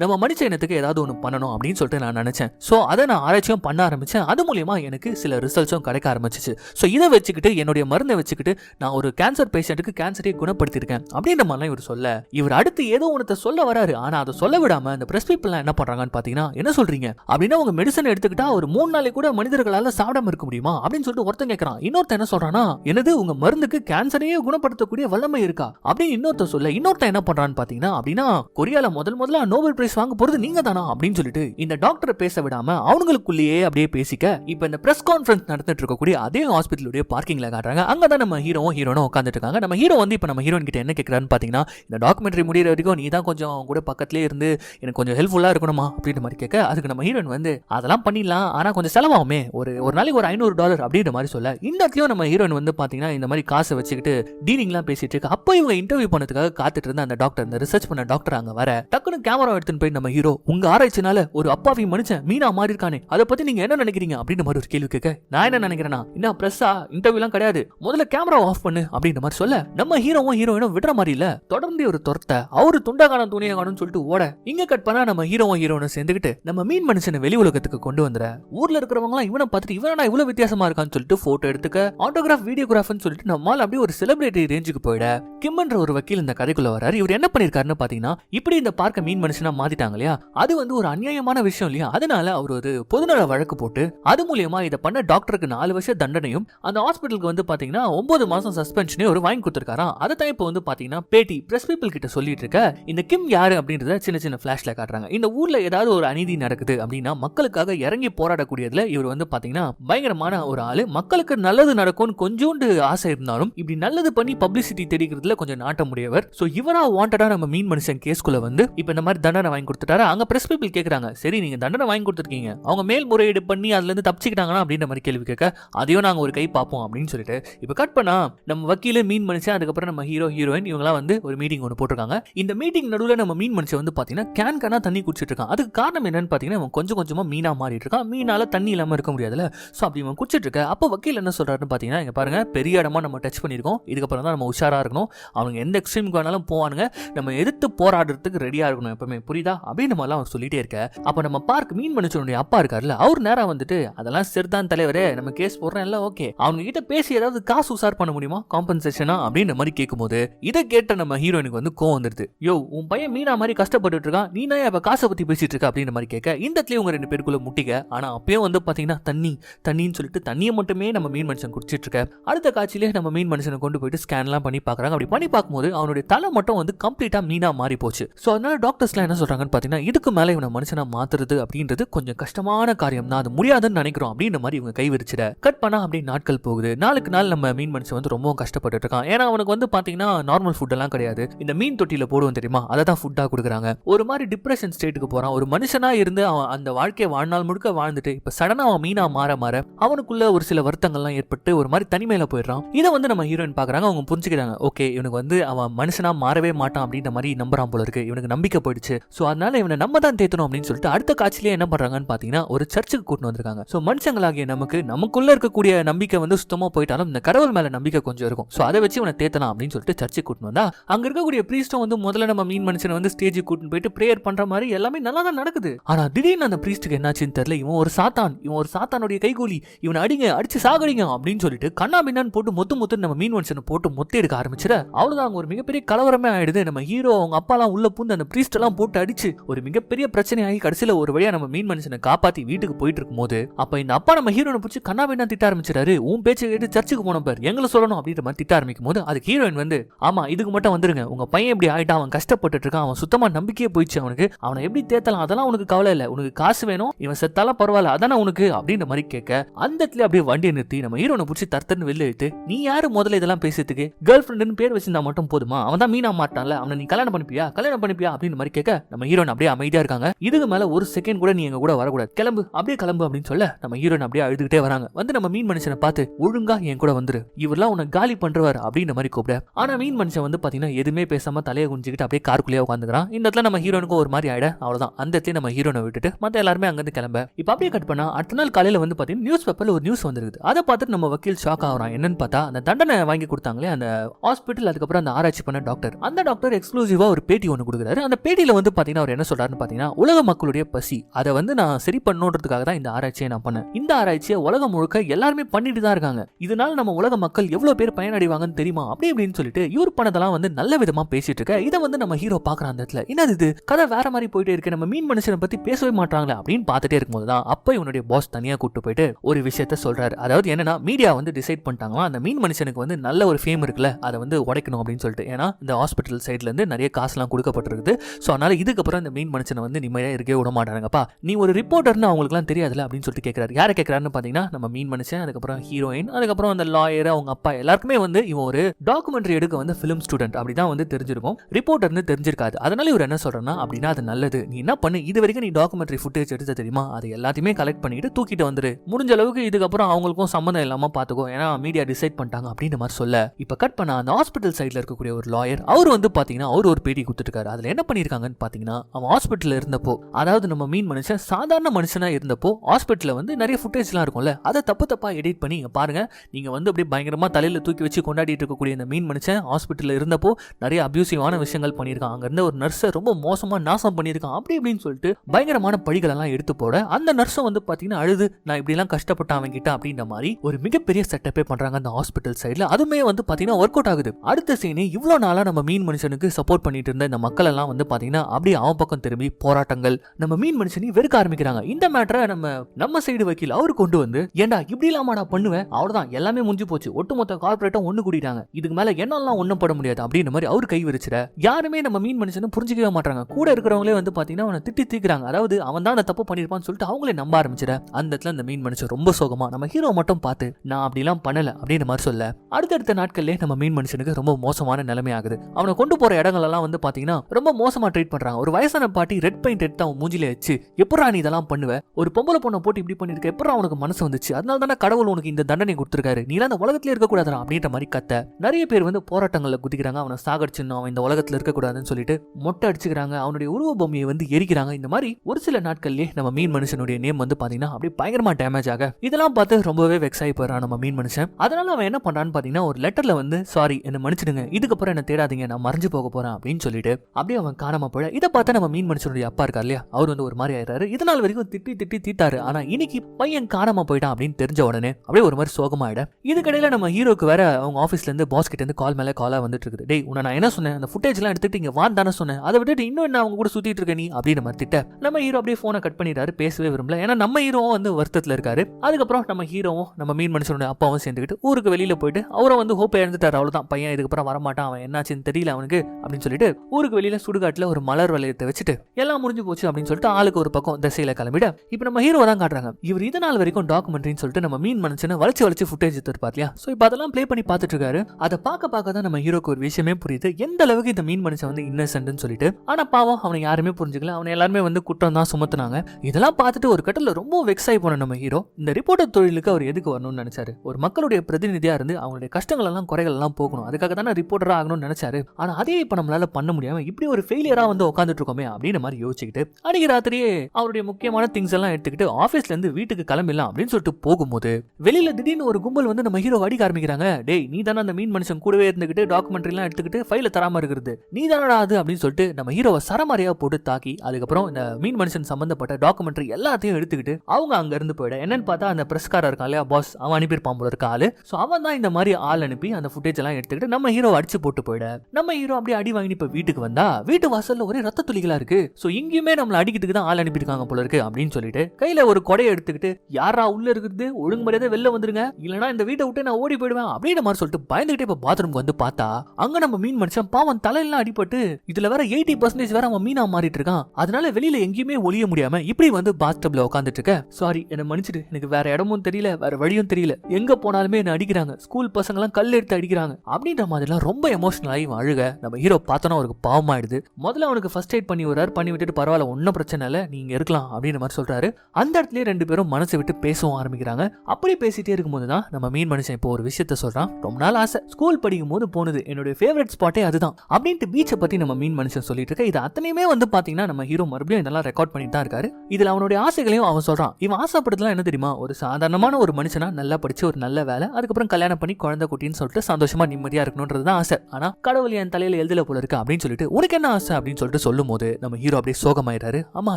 நம்ம மனுஷ இனத்துக்கு ஏதாவது ஒன்று பண்ணணும் அப்படின்னு சொல்லிட்டு நான் நினைச்சேன். ஸோ அதை நான் ஆராய்ச்சியும் பண்ண ஆரம்பிச்சேன். அது மூலியமா எனக்கு சில ரிசல்ட்ஸும் கிடைக்க ஆரம்பிச்சிச்சு. ஸோ இதை வச்சுக்கிட்டு என்னுடைய மருந்தை வச்சுக்கிட்டு நான் ஒரு கேன்சர் பேஷண்ட்டுக்கு கேன்சரையே குணப்படுத்தியிருக்கேன் அப்படின்ற மாதிரிலாம் இவர் சொல்ல இவர் அடுத்து ஏதோ ஒன்றத்தை சொல்ல வராரு. ஆனா அதை சொல்ல விடாம இந்த பிரஸ் பீப்பிள்லாம் என்ன பண்றாங்கன்னு பாத்தீங்கன்னா என்ன சொல்றீங்க? அப்படின்னா உங்கள் மெடிசன் எடுத்துக்கிட்டா ஒரு மூணு நாளைக்கு கூட மனிதர்களால் சாப்பிடாம இருக்க முடியுமா? அப்படின்னு சொல்லிட்டு ஒருத்தன் கேட்குறான் இன்னொருத்தன் என்ன சொல்கிறான்னா என்னது உங்கள் மருந்துக்கு கேன்சரையே குணப்படுத்தக்கூடிய வல்லமை இருக்கா? அப்படின்னு இன்னொருத்தன் சொல்ல இன்னொருத்தன் என்ன பண்ணுறான்னு பாத்தீங்கன்னா அப்படின்னா கொரியால முதல் முதல்ல நோபல் பிரைஸ் வாங்க போறது நீங்க தானா அப்படின்னு சொல்லிட்டு இந்த டாக்டரை பேச விடாம அவங்களுக்குள்ளேயே அப்படியே பேசிக்க இப்ப இந்த பிரஸ் கான்ஃபரன்ஸ் நடந்துட்டு இருக்கக்கூடிய அதே ஹாஸ்பிட்டலுடைய பார்க்கிங்ல காட்டுறாங்க. அங்கதான் நம்ம ஹீரோவும் ஹீரோனும் உட்காந்துட்டு இருக்காங்க நம்ம ஹீரோ வந்து இப்ப நம்ம ஹீரோன் கிட்ட என்ன கேட்கறான்னு பாத்தீங்கன்னா இந்த டாக்குமெண்ட்ரி முடியிற வரைக்கும் நீ தான் கொஞ்சம் கூட பக்கத்துலேயே இருந்து எனக்கு கொஞ்சம் ஹெல்ப்ஃபுல்லா இருக்கணுமா? அப்படின்ற மாதிரி கேட்க அதுக்கு நம்ம ஹீரோன் வந்து அதெல்லாம் பண்ணிடலாம். ஆனா கொஞ்சம் செலவாகுமே. ஒரு ஒரு நாளைக்கு ஒரு ஐநூறு டாலர் அப்படின்ற மாதிரி சொல்ல இந்த இடத்துலயும் நம்ம ஹீரோயின் வந்து பாத்தீங்கன்னா இந்த மாதிரி காசை வச்சுக்கிட்டு டீலிங்லாம் பேசிட்டு இருக்கு. அப்போ இவங்க இன்டர்வியூ பண்ணதுக்காக காத்துட்டு இருந்த அந்த டாக்டர் அந்த ரிசர்ச் பண்ண டாக்டர் அங்க வர டக்குனு கேமரா எடுத்துன்னு போய் நம்ம ஹீரோ உங்க ஆராய்ச்சினால ஒரு அப்பாவி மனுஷன் மீனா மாறி இருக்கானே அதை பத்தி நீங்க என்ன நினைக்கிறீங்க? அப்படின்ற மாதிரி ஒரு கேள்வி கேட்க நான் என்ன நினைக்கிறேன்னா என்ன பிரஸ்ஸா இன்டர்வியூலாம் கிடையாது. முதல்ல கேமரா ஆஃப் பண்ணு அப்படின்ற மாதிரி சொல்ல நம்ம ஹீரோவும் ஹீரோயினும் விடுற மாதிரி இல்ல. தொடர்ந்து ஒரு துரத்த அவரு துண்டகானம் துணியை காணும்னு சொல்லிட்டு ஓட இங்க கட் பண்ணா நம்ம ஹீரோவும் ஹீரோனும் சேர்ந்துக்கிட்டு நம்ம மீன் மனுஷனை வெளி உலகத்துக்கு கொண்டு வந்துற. ஊர்ல இருக்கிறவங்க எல்லாம் இவனை பார்த்துட்டு இவனா இவ்வளவு வித்தியாசமா இருக்கான்னு சொல்லிட்டு போட்டோ எடுத்துக்க ஆட்டோகிராஃப் வீடியோகிராஃப்னு சொல்லிட்டு நம்மால் அப்படியே ஒரு செலிபிரிட்டி ரேஞ்சுக்கு போயிட கிம்ன்ற ஒரு வக்கீல் இந்த கதைக்குள்ள வராரு இவர் என்ன பண்ணிருக்காருன்னு பாத்தீங்கன்னா இப்படி இந்த பார்க்க மீன் மனுஷனா மாத்திட்டாங்க இல்லையா? அது வந்து ஒரு அநியாயமான விஷயம் இல்லையா? அதனால அவர் ஒரு பொதுநல வழக்கு போட்டு அது மூலியமா இதை பண்ண டாக்டருக்கு நாலு வருஷம் தண்டனையும் அந்த ஹாஸ்பிட்டலுக்கு வந்து பாத்தீங்கன்னா ஒன்பது மாசம் சஸ்பென்ஷனே ஒரு வாங்கி கொடுத்துருக்காராம். அதை தான் இப்போ வந்து பாத்தீங்கன்னா பேட்டி பிரஸ் பீப்பிள் கிட்ட சொல்லிட்டு இருக்க இந்த கிம் யாரு அப்படின்றத சின்ன சின்ன பிளாஷ்ல காட்டுறாங்க. இந்த ஊர்ல ஏதாவது ஒரு அநீதி நடக்குது அப்படின்னா மக்களுக்காக இறங்கி போராடக்கூடியதுல இவர் வந்து பாத்தீங்கன்னா பயங்கரமான ஒரு ஆளு. மக்களுக்கு நல்லது நடக்கும்னு கொஞ்சோண்டு ஆசை இருந்தாலும் இப்படி நல்லது பண்ணி பப்ளிசிட்டி தெரிகிறதுல கொஞ்சம் நாட்ட முடியவர் சோ இவரா வாண்டடா நம்ம மீன் மனுஷன் கேஸ்குள்ள வந்து இப்போ இந்த மாதிரி தண்டனை வாங்கி கொடுத்துட்டாரு. அங்க பிரஸ் பீப்பிள் கேட்கறாங்க சரி நீங்க தண்டனை வாங்கி கொடுத்துருக்கீங்க. அவங்க மேல்முறையீடு பண்ணி அதுல இருந்து தப்பிச்சுக்கிட்டாங்கன்னா அப்படின்ற மாதிரி கேள்வி கேட்க அதையும் நாங்க ஒரு கை பார்ப்போம் அப்படின்னு சொல்லிட்டு இப்போ கட் பண்ணா நம்ம வக்கீல் மீன் மனுஷன் அதுக்கப்புறம் நம்ம ஹீரோ ஹீரோயின் இவங்களாம் வந்து ஒரு மீட்டிங் ஒன்று போட்டிருக்காங்க. இந்த மீட்டிங் நடுவில் நம்ம மீன் மனுஷன் வந்து பார்த்தீங்கன்னா கேன் கேனா தண்ணி குடிச்சிட்டு இருக்கான். அதுக்கு காரணம் என்னன்னு பார்த்தீங்கன்னா இவன் கொஞ்சம் கொஞ்சமாக மீனா மாறிட்டு இருக்கான். மீனால தண்ணி இல்லாமல் இருக்க முடியாதுல்ல. ஸோ அப்படி இவன் குடிச்சிட்டு இருக்க. அப்போ வக்கீல் என்ன சொல்றாருன்னு பார்த்தீங்கன்னா இங்க பாருங்க பெரிய இடமா நம்ம டச் பண்ணியிருக்கோம். இதுக்கப்புறம் தான் நம்ம உஷாரா இருக்கணும். அவங்க எந்த எக்ஸ்ட்ரீமுக்கு வேணாலும் போவானுங்க. நம்ம எதிர்த்து போராடுறதுக்கு ரெடியா இருக்கணும் எப்பவுமே. புரியுதா? அப்படின்னு மாதிரிலாம் அவர் சொல்லிட்டே இருக்க. அப்போ நம்ம பார்க் மீன் மனுஷனுடைய அப்பா இருக்காருல்ல அவர் நேரம் வந்துட்டு அதெல்லாம் சரிதான் தலைவரே நம்ம கேஸ் போடுறேன் எல்லாம் ஓகே. அவங்க கிட்ட பேசி ஏதாவது காசு உசார் பண்ண முடியுமா? காம்பன்சேஷனா அப்படின்ற மாதிரி கேட்கும்போது இதை கேட்ட நம்ம ஹீரோயினுக்கு வந்து கோவம் வந்துருது. யோ உன் பையன் மீனா மாதிரி கஷ்டப்பட்டுட்டு இருக்கான். நீ நான் இப்ப காசை பத்தி பேசிட்டு இருக்க? அப்படின்ற மாதிரி கேட்க இந்த இடத்துல உங்க ரெண்டு பேருக்குள்ள முட்டிக்க. ஆனா அப்பயும் வந்து பாத்தீங்கன்னா தண்ணி தண்ணின்னு சொல்லிட்டு தண்ணியை மட்டுமே நம்ம மீன் மனுஷன் குடிச்சிட்டு இருக்க. அடுத்த காட்சியிலே நம்ம மீன் மனுஷனை கொண்டு போயிட்டு ஸ்கேன்லாம் பண்ணி பாக்குறாங்க. அப்படி பண்ணி பார்க்கும்போது அவனுடைய தலை மட்டும் வந்து கம்ப்ளீட்டா மீனா மாறி போச்சு ஸோ அதனால டாக்டர்ஸ்லாம் என்ன சொல்றாங்கன்னு பார்த்தீங்கன்னா இதுக்கு மேலே இவனை மனுஷனா மாத்துறது அப்படின்றது கொஞ்சம் கஷ்டமான காரியம் தான் அது முடியாதுன்னு நினைக்கிறோம் அப்படின்ற மாதிரி இவங்க கைவிரிச்சிட. கட் பண்ணா அப்படியே நாட்கள் போகுது. நாளுக்கு நாள் நம்ம மீன் மனுஷன் வந்து ரொம்பவும் கஷ்டப்பட்டு இருக்கான். ஏன்னா அவனுக்கு வந்து பாத்தீங்கன்னா நார்மல் ஃபுட் எல்லாம் கிடையாது. இந்த மீன் தொட்டியில போடுவோம் தெரியுமா? அதை தான் ஃபுட்டா கொடுக்குறாங்க. ஒரு மாதிரி டிப்ரெஷன் ஸ்டேட்டுக்கு போறான். ஒரு மனுஷனா இருந்து அவன் அந்த வாழ்க்கையை வாழ்நாள் முழுக்க வாழ்ந்துட்டு இப்ப சடனா அவன் மீனா மாற மாற அவனுக்குள்ள ஒரு சில வருத்தங்கள்லாம் ஏற்பட்டு ஒரு மாதிரி தனிமையில போயிடுறான். இதை வந்து நம்ம ஹீரோயின் பாக்குறாங்க. அவங்க புரிஞ்சுக்கிறாங்க ஓகே இவனுக்கு வந்து அவன் மனுஷனா மாறவே மாட்டான் அப்படின்ற மாதிரி நம்புறான் போல இருக்கு. இவனுக்கு நம்பிக்கை போயிடுச்சு. ஸோ அதனால இவனை நம்ம தான் தேத்தணும் அப்படின்னு சொல்லிட்டு அடுத்த காட்சியிலே என்ன பண்றாங்கன்னு பாத்தீங்கன்னா ஒரு சர்ச்சுக்கு கூட்டு வந்திருக்காங்க. ஸோ மனுஷங்களாகிய நமக்கு நமக்குள்ள இருக்கக்கூடிய நம்பிக்கை வந்து சுத்தமா போயிட்டாலும் இந்த கடவுள் மேல நம்பிக்கை கொஞ்சம் இருக்கும். ஸோ அதை வச்சு இவனை தேத்தலாம் அப்படின்னு சொல்லிட்டு சர்ச்சுக்கு கூட்டு வந்தா அங்க இருக்கக்கூடிய பிரீஸ்டம் வந்து முதல்ல நம்ம மீன் மனுஷனை வந்து ஸ்டேஜுக்கு கூட்டிட்டு போயிட்டு ப்ரேயர் பண்ற மாதிரி எல்லாமே நல்லா தான் நடக்குது. ஆனா திடீர்னு அந்த பிரீஸ்டுக்கு என்னாச்சுன்னு தெரியல. இவன் ஒரு சாத்தான். இவன் ஒரு சாத்தானுடைய கைகூலி. இவனை அடிங்க அடிச்சு சாகடிங்க அப்படின்னு சொல்லிட்டு கண்ணா பின்னான்னு போட்டு மொத்து மொத்து நம்ம மீன் மனுஷனை போட்டு மொத்த எடுக்க ஆரம்பிச்சிட அவ்வளவுதான். ஒரு மிகப்பெரிய கலவரமே ஆயிடுது. நம்ம ஹீரோ அவங்க அப்பாலாம் உள்ள பூந்து அந்த பிரீஸ்ட் எல்லாம் போட்டு அடிச்சு ஒரு மிகப்பெரிய பிரச்சனை ஆகி கடைசியில ஒரு வழியா நம்ம மீன் மனுஷனை காப்பாத்தி வீட்டுக்கு போயிட்டு இருக்கும்போது அப்ப இந்த அப்பா நம்ம ஹீரோனை பிடிச்சி கண்ணா பின்னா திட்ட ஆரம்பிச்சிடாரு. உன் பேச்சு கேட்டு சர்ச்சுக்கு போன பார். எங்களை சொல்லணும் அப்படின்ற மாதிரி திட்ட ஆரம்பிக்கும் போது அதுக்கு ஹீரோயின் வந்து ஆமா இதுக்கு மட்டும் வந்துருங்க. உங்க பையன் இப்படி ஆயிட்டான். அவன் கஷ்டப்பட்டு இருக்கான். அவன் சுத்தமா நம்பிக்கையே போயிடுச்சு அவனுக்கு. அவனை எப்படி தேத்தலாம்? அதெல்லாம் உனக்கு கவலை இல்ல. உனக்கு காசு வேணும். இவன் செத்தாலும் பரவாயில்ல. அதானே உனக்கு? அப்படின்ற மாதிரி கேட்க அந்த இடத்துல அப்படியே வண்டியை நிறுத்தி நம்ம ஹீரோனை பிடிச்சி தர்த்தன்னு வெளில எடுத்து நீ யாரு முதல்ல இதெல்லாம் பேசுறதுக்கு? கேர்ள் ஃப்ரெண்டுன்னு பேர் வச்சிருந்தா மட்டும் போதுமா? அவன் தான் மீனா மாட்டான்ல. அவனை நீ கல்யாணம் பண்ணிப்பியா? கல்யாணம் பண்ணிப்பியா? அப்படின்னு மாதிரி கேட்க நம்ம ஹீரோன் அப்படியே அமைதியா இருக்காங்க. இதுக்கு மேல ஒரு செகண்ட் கூட நீ எங்க கூட வரக்கூடாது. கிளம்பு அப்படியே கிளம்பு அப்படின்னு சொல்ல நம்ம ஹீரோன் அப்படியே அழுதுகிட்டே வராங்க. வந்து நம்ம மீன் மனுஷனை பார்த்து ஒழுங்கா என் கூட வந்துரு. இவரெல்லாம் உன்னை காலி பண்றவர் அப்படின்ற மாதிரி கூப்பிட. ஆனா மீன் மனுஷன் வந்து பாத்தீங்கன்னா எதுவுமே பேசாம தலையை குஞ்சிக்கிட்டு அப்படியே காருக்குள்ளேயே உட்காந்துக்கிறான். இந்த இடத்துல நம்ம ஹீரோனுக்கு ஒரு மாதிரி ஆயிட அவ்வளவுதான். அந்த இடத்துல நம்ம ஹீரோனை விட்டுட்டு மத்த எல்லாருமே அங்கிருந்து கிளம்ப. இப்ப அப்படியே கட் பண்ணா அடுத்த நாள் காலையில வந்து பாத்தீங்கன்னா நியூஸ் பேப்பர்ல ஒரு நியூஸ் வந்திருக்குது. அதை பார்த்துட்டு நம்ம வக்கீல் ஷாக் ஆகிறான். என்னன்னு பார்த்தா அந்த தண்டனை வாங்கி கொடுத்தாங்களே அந்த ஹாஸ்பிட்டல் அதுக்கப்புறம் அந்த ஆராய்ச்சி பண்ண டாக்டர் அந்த டாக்டர் எக்ஸ்க்ளூசிவா ஒரு பேட்டி ஒன்று கொடுக்குறாரு. அந்த பேட்டியில் வந்து பாத்தீங்கன்னா அவர் என்ன சொல்கிறாருன்னு பாத்தீங்கன்னா உலக மக்களுடைய பசி. அதை வந்து நான் சரி பண்ணுன்றதுக்காக தான் இந்த ஆராய்ச்சியை நான் பண்ணேன். இந்த ஆராய்ச்சியை உலகம் முழுக்க எல்லாருமே பண்ணிட்டு தான் இருக்காங்க. இதனால நம்ம உலக மக்கள் எவ்வளவு பேர் பயனடைவாங்கன்னு தெரியுமா? அப்படி இப்படின்னு சொல்லிட்டு இவர் பண்ணதெல்லாம் வந்து நல்ல விதமா பேசிட்டு இருக்க. இதை வந்து நம்ம ஹீரோ பார்க்குற அந்த இடத்துல. என்னது இது? கதை வேற மாதிரி போயிட்டே இருக்கு. நம்ம மீன் மனுஷனை பத்தி பேசவே மாட்டாங்களே அப்படின்னு பார்த்துட்டே இருக்கும்போது தான் அப்போ இவனுடைய பாஸ் தனியா கூட்டு போயிட்டு ஒரு விஷயத்த சொல்றாரு. அதாவது என்னன்னா மீடியா வந்து டிசைட் பண்ணிட்டாங்களா அந்த மீன் மனுஷனுக்கு வந்து நல்ல ஒரு ஃபேம் இருக்குல்ல அதை வந்து உடைக்கணும் அப்படின்னு சொல்லிட்டு. ஏன்னா இந்த ஹாஸ்பிட்டல் சைடில் கவர்மெண்ட்லேருந்து நிறைய காசுலாம் கொடுக்கப்பட்டிருக்குது. ஸோ அதனால இதுக்கப்புறம் இந்த மீன் மனுஷனை வந்து நிம்மதியாக இருக்கவே விட மாட்டாங்கப்பா நீ ஒரு ரிப்போர்ட்டர்னு அவங்களுக்குலாம் தெரியாதுல அப்படின்னு சொல்லிட்டு கேட்குறாரு யாரை கேட்குறாருன்னு பார்த்தீங்கன்னா நம்ம மீன் மனுஷன் அதுக்கப்புறம் ஹீரோயின் அதுக்கப்புறம் அந்த லாயர் அவங்க அப்பா எல்லாருக்குமே வந்து இவன் ஒரு டாக்குமெண்ட்ரி எடுக்க வந்து ஃபிலிம் ஸ்டூடெண்ட் அப்படி தான் வந்து தெரிஞ்சிருக்கும். ரிப்போர்ட்டர்னு தெரிஞ்சிருக்காது. அதனால இவர் என்ன சொல்றேன்னா அப்படின்னா அது நல்லது. நீ என்ன பண்ணு? இது வரைக்கும் நீ டாக்குமெண்ட்ரி ஃபுட்டேஜ் எடுத்த தெரியுமா? அதை எல்லாத்தையுமே கலெக்ட் பண்ணிட்டு தூக்கிட்டு வந்துரு. முடிஞ்ச அளவுக்கு இதுக்கப்புறம் அவங்களுக்கும் சம்மந்தம் இல்லாம பார்த்துக்கோ ஏன்னா மீடியா டிசைட் பண்ணிட்டாங்க அப்படின்ற மாதிரி சொல்ல. இப்ப கட் பண்ண அந்த ஹாஸ்பிட்டல் சைடில் இருக்கக்கூடிய ஒரு லாயர் அவர் வந்து பார்த்தீங்கன்னா அவர் ஒரு பேட்டி கொடுத்துருக்காரு அதில் என்ன பண்ணிருக்காங்கன்னு பார்த்தீங்கன்னா அவன் ஹாஸ்பிட்டலில் இருந்தப்போ அதாவது நம்ம மீன் மனுஷன் சாதாரண மனுஷனாக இருந்தப்போ ஹாஸ்பிட்டலில் வந்து நிறைய ஃபுட்டேஜ்லாம் இருக்கும்ல அதை தப்பு தப்பா எடிட் பண்ணி இங்கே பாருங்க. நீங்கள் வந்து அப்படியே பயங்கரமாக தலையில் தூக்கி வச்சு கொண்டாடிட்டு இருக்கக்கூடிய இந்த மீன் மனுஷன் ஹாஸ்பிட்டலில் இருந்தப்போ நிறைய அபியூசிவான விஷயங்கள் பண்ணியிருக்கான். அங்கேருந்து ஒரு நர்ஸை ரொம்ப மோசமாக நாசம் பண்ணியிருக்கான். அப்படி இப்படின்னு சொல்லிட்டு பயங்கரமான பழிகள் எல்லாம் எடுத்து போட அந்த நர்ஸும் வந்து பார்த்தீங்கன்னா அழுது நான் இப்படிலாம் கஷ்டப்பட்டேன் அவன்கிட்ட அப்படின்ற மாதிரி ஒரு மிகப்பெரிய செட்டப்பே பண்ணுறாங்க அந்த ஹாஸ்பிட்டல் சைடில் அதுவுமே வந்து பார்த்தீங்கன்னா ஒர்க் அவுட் ஆகுது. அடுத்த சீனே இவ்வளோ நாளாக நம்ம மீன் மனுஷனுக்கு சப்போர்ட் பண்ணிட்டு இருந்த இந்த மக்கள் எல்லாம் வந்து பாத்தீங்கன்னா அப்படியே அவன் பக்கம் திரும்பி போராட்டங்கள் நம்ம மீன் மனுஷனையும் வெறுக்க ஆரம்பிக்கிறாங்க. இந்த மேட்டரை நம்ம நம்ம சைடு வக்கீல் அவரு கொண்டு வந்து ஏன்டா இப்படி இல்லாம நான் பண்ணுவேன்? அவ்வளவுதான். எல்லாமே முடிஞ்சு போச்சு. ஒட்டுமொத்த கார்பரேட்டும் ஒண்ணு கூடிட்டாங்க. இதுக்கு மேல என்னெல்லாம் ஒண்ணும் பட முடியாது அப்படின்ற மாதிரி அவர் கை விரிச்சிட யாருமே நம்ம மீன் மனுஷனும் புரிஞ்சுக்கவே மாட்டாங்க கூட இருக்கிறவங்களே வந்து பாத்தீங்கன்னா அவனை திட்டி தீக்குறாங்க. அதாவது அவன் தான் அந்த தப்பு பண்ணிருப்பான்னு சொல்லிட்டு அவங்களே நம்ப ஆரம்பிச்சிட. அந்த இடத்துல அந்த மீன் மனுஷன் ரொம்ப சோகமா நம்ம ஹீரோ மட்டும் பார்த்து நான் அப்படிலாம் பண்ணல அப்படின்ற மாதிரி சொல்ல அடுத்தடுத்த நாட்கள்லேயே நம்ம மீன் மனுஷனுக்கு ரொம்ப மோசமான நிலைமை ஆகுது. அவனை கொண்டு போற இடங்களெல்லாம் வந்து பாத்தீங்கன்னா ரொம்ப மோசமா ட்ரீட் பண்றாங்க. ஒரு வயசான பாட்டி ரெட் பெயிண்ட் எடுத்து அவன் மூஞ்சில வச்சு எப்படா நீ இதெல்லாம் பண்ணுவ? ஒரு பொம்பளை பொண்ணை போட்டு இப்படி பண்ணிருக்க எப்படா உனக்கு மனசு வந்துச்சு? அதனால தானே கடவுள் உனக்கு இந்த தண்டனை கொடுத்துருக்காரு. நீ அந்த உலகத்துல இருக்கக்கூடாதா அப்படின்ற மாதிரி கத்த. நிறைய பேர் வந்து போராட்டங்களில் குதிக்கிறாங்க. அவனை சாகடிச்சிடணும் அவன் இந்த உலகத்துல இருக்க கூடாதுன்னு சொல்லிட்டு மொட்டை அடிச்சுக்கிறாங்க. அவனுடைய உருவ பொம்மையை வந்து எரிக்கிறாங்க. இந்த மாதிரி ஒரு சில நாட்கள்லயே நம்ம மீன் மனுஷனுடைய நேம் வந்து பாத்தீங்கன்னா அப்படியே பயங்கரமா டேமேஜ் ஆக இதெல்லாம் பார்த்து ரொம்பவே வெக்ஸ் ஆகி போயிடறான் நம்ம மீன் மனுஷன். அதனால அவன் என்ன பண்றான்னு பாத்தீங்கன்னா ஒரு லெட்டர்ல வந்து சாரி என்ன மன்னிச்சிடுங்க. இதுக்கப்புறம் என்ன தேடாதீங்க. நான் மறைஞ்சு போக போறான் அப்படின்னு சொல்லிட்டு அப்படியே அவன் காணாம போல இதை பார்த்தா நம்ம மீன் மனுஷனுடைய அப்பா இருக்கா இல்லையா? அவர் வந்து ஒரு மாதிரி ஆயிடுறாரு. இதனால் வரைக்கும் திட்டி திட்டி தீட்டாரு. ஆனா இன்னைக்கு பையன் காணாம போயிட்டான் அப்படின்னு தெரிஞ்ச உடனே அப்படியே ஒரு மாதிரி சோகமாயிட. இதுக்கடையில நம்ம ஹீரோக்கு வேற அவங்க ஆஃபீஸ்ல இருந்து பாஸ் கிட்ட இருந்து கால் மேல காலா வந்துட்டு இருக்குது. டேய் உன்னை நான் என்ன சொன்னேன்? அந்த ஃபுட்டேஜ் எல்லாம் எடுத்துட்டு இங்க வான் தானே சொன்னேன். அதை விட்டுட்டு இன்னும் என்ன அவங்க கூட சுத்திட்டு இருக்க நீ? அப்படின்னு மாதிரி திட்ட. நம்ம ஹீரோ அப்படியே போனை கட் பண்ணிடுறாரு. பேசவே விரும்பல. ஏன்னா நம்ம ஹீரோவும் வந்து வருத்தத்துல இருக்காரு. அதுக்கப்புறம் நம்ம ஹீரோவும் நம்ம மீன் மனுஷனுடைய அப்பாவும் சேர்ந்துக்கிட்டு ஊருக்கு வெளியில போயிட்டு அவரும் வந்து ஹோப் இழந்துட்டாரு. அவ்வளவுதான். பையன் இதுக்கப்புறம் வரமாட்டான். அவன் என்னாச்சுன்னு தெரியல அவனுக்கு. அப்படின்னு சொல்லிட்டு ஊருக்கு வெளியில சுடுகாட்டுல ஒரு மலர் வளையத்தை வச்சுட்டு எல்லாம் முடிஞ்சு போச்சு அப்படின்னு சொல்லிட்டு ஆளுக்கு ஒரு பக்கம் திசையில கிளம்பிட இப்போ நம்ம ஹீரோ தான் காட்டுறாங்க. இவர் இது நாள் வரைக்கும் டாக்குமெண்ட்ரின்னு சொல்லிட்டு நம்ம மீன் மனுஷனை வளைச்சு வளைச்சு ஃபுட்டேஜ் எடுத்துருப்பா இல்லையா ஸோ இப்போ அதெல்லாம் ப்ளே பண்ணி பார்த்துட்டு இருக்காரு. அதை பார்க்க பார்க்க தான் நம்ம ஹீரோக்கு ஒரு விஷயமே புரியுது. எந்த அளவுக்கு இந்த மீன் மனுஷன் வந்து இன்னசென்ட்னு சொல்லிட்டு ஆனா பாவம் அவனை யாருமே புரிஞ்சுக்கல. அவனை எல்லாருமே வந்து குற்றம் தான் சுமத்துனாங்க. இதெல்லாம் பார்த்துட்டு ஒரு கட்டத்தில் ரொம்ப வெக்ஸ் ஆகி போன நம்ம ஹீரோ இந்த ரிப்போர்ட்டர் தொழிலுக்கு அவர் எதுக்கு வரணும்னு நினைச்சாரு? ஒரு மக்களுடைய பிரதிநிதியா இருந்து அவங்களுடைய கஷ்டங்கள் எல்லாம் குறைகள் எல்லாம் போகணும். அதுக்காக தானே ரிப்போர்ட்டராக ஆகணும்னு நினைச்சாரு. ஆனா அதே இப்போ நம்மளால பண்ண முடியாம இப்படி ஒரு ஃபெயிலியராக வந்து உட்காந்துட்டு இருக்கோமே அப்படின்ற மாதிரி யோசிச்சுக்கிட்டு அன்னைக்கு ராத்திரியே அவருடைய முக்கியமான திங்ஸ் எல்லாம் எடுத்துக்கிட்டு ஆஃபீஸ்லேருந்து வீட்டுக்கு கிளம்பிடலாம் அப்படின்னு சொல்லிட்டு போகும்போது வெளியில திடீர்னு ஒரு கும்பல் வந்து நம்ம ஹீரோ அடிக்க ஆரம்பிக்கிறாங்க. டேய் நீ தானே அந்த மீன் மனுஷன் கூடவே இருந்துகிட்டு டாக்குமெண்ட்ரிலாம் எடுத்துக்கிட்டு ஃபைல தராம இருக்கிறது. நீ தானடா அது அப்படின்னு சொல்லிட்டு நம்ம ஹீரோவை சரமாரியா போட்டு தாக்கி அதுக்கப்புறம் இந்த மீன் மனுஷன் சம்மந்தப்பட்ட டாக்குமெண்ட்ரி எல்லாத்தையும் எடுத்துக்கிட்டு அவங்க அங்க இருந்து போயிட என்னன்னு பார்த்தா அந்த பிரஸ்காரர் இருக்கான் இல்லையா பாஸ் அவன் அனுப்பியிருப்பான் போல இருக்க ஆளு. ஸோ அவன் தான் இந்த மாதிரி ஆள் அனுப்பி அந்த ஃபுட்டேஜ் எல்லாம் எடுத்துக்கிட்டு நம்ம ஹீரோ அடிச்சு போட்டு போயிட. நம்ம ஹீரோ அப்படியே அடி வாங்கி இப்ப வீட்டுக்கு வந்தா வீட்டு வாசல்ல ஒரே ரத்த துளிகளா இருக்கு. ஸோ இங்கேயுமே நம்மள அடிக்கிறதுக்கு தான் ஆள் அனுப்பியிருக்காங்க போல இருக்கு அப்படின்னு சொல்லிட்டு கையில ஒரு கொடையை எடுத்துக்கிட்டு யாரா உள்ள இருக்கிறது? ஒழுங்கு மரியாதை வெளில வந்துருங்க. இல்லனா இந்த வீட்டை விட்டு நான் ஓடி போயிடுவேன். அப்படின்ற மாதிரி சொல்லிட்டு பயந்துகிட்டே இப்ப பாத்ரூம்க்கு வந்து பார்த்தா அங்க நம்ம மீன் மனுஷன் பாவம் தலையெல்லாம் அடிபட்டு இதுல வேற எயிட்டி பர்சன்டேஜ் வேற அவன் மீனா மாறிட்டு இருக்கான். அதனால வெளியில எங்கேயுமே ஒளிய முடியாம இப்படி வந்து பாத்டப்ல உட்காந்துட்டு இருக்க. சாரி என்ன மன்னிச்சிடு. எனக்கு வேற இடமும் தெரியல வேற வழியும் தெரியல. எங்க போனாலுமே என்ன அடிக்கிறாங்க. ஸ்கூல் பசங்க எல்லாம் கல் எடுத்து அடிக்கிறாங்க. அப்படின்ற மாதிரிலாம் ரொம்ப எமோஷனல் ஆகி அழுக நம்ம ஹீரோ பார்த்தோன்னா அவருக்கு பாவமாயிடுது முதல்ல அவனுக்கு ஃபர்ஸ்ட் எய்ட் பண்ணி விடுறாரு. பண்ணி விட்டுட்டு பரவாயில்ல ஒன்றும் பிரச்சனை இல்லை. நீங்க இருக்கலாம் அப்படின்ற மாதிரி சொல்றாரு. அந்த இடத்துலயே ரெண்டு பேரும் மனசை விட்டு பேசவும் ஆரம்பிக்கிறாங்க. அப்படி பேசிட்டே இருக்கும்போது தான் நம்ம மீன் மனுஷன் இப்போ ஒரு விஷயத்த சொல்றான். ரொம்ப நாள் ஆசை. ஸ்கூல் படிக்கும் போது போனது என்னுடைய ஃபேவரட் ஸ்பாட்டே அதுதான். அப்படின்ட்டு பீச்சை பத்தி நம்ம மீன் மனுஷன் சொல்லிட்டு இருக்க இது அத்தனையுமே வந்து பாத்தீங்கன்னா நம்ம ஹீரோ மறுபடியும் இதெல்லாம் ரெக்கார்ட் பண்ணிட்டு தான் இருக்காரு. இதுல அவனுடைய ஆசைகளையும் அவன் சொல்றான். இவன் ஆசைப்படுறதுலாம் என்ன தெரியுமா? ஒரு சாதாரணமான ஒரு மனுஷனா நல்லா படிச்சு ஒரு நல்ல வேலை அதுக்கப்புறம் கல்யாணம் பண்ணி குழந்தை குட்டின்னு சொல்லிட்டு சந்தோஷமா நிம்மதியா இருக்கணும்ன்றது தான் ஆசை. ஆனா கடவுள் என் தலையில எழுதல முடியல போல இருக்கு அப்படின்னு சொல்லிட்டு உனக்கு என்ன ஆசை அப்படின்னு சொல்லிட்டு சொல்லும் போது நம்ம ஹீரோ அப்படியே சோகமாயிடாரு ஆமா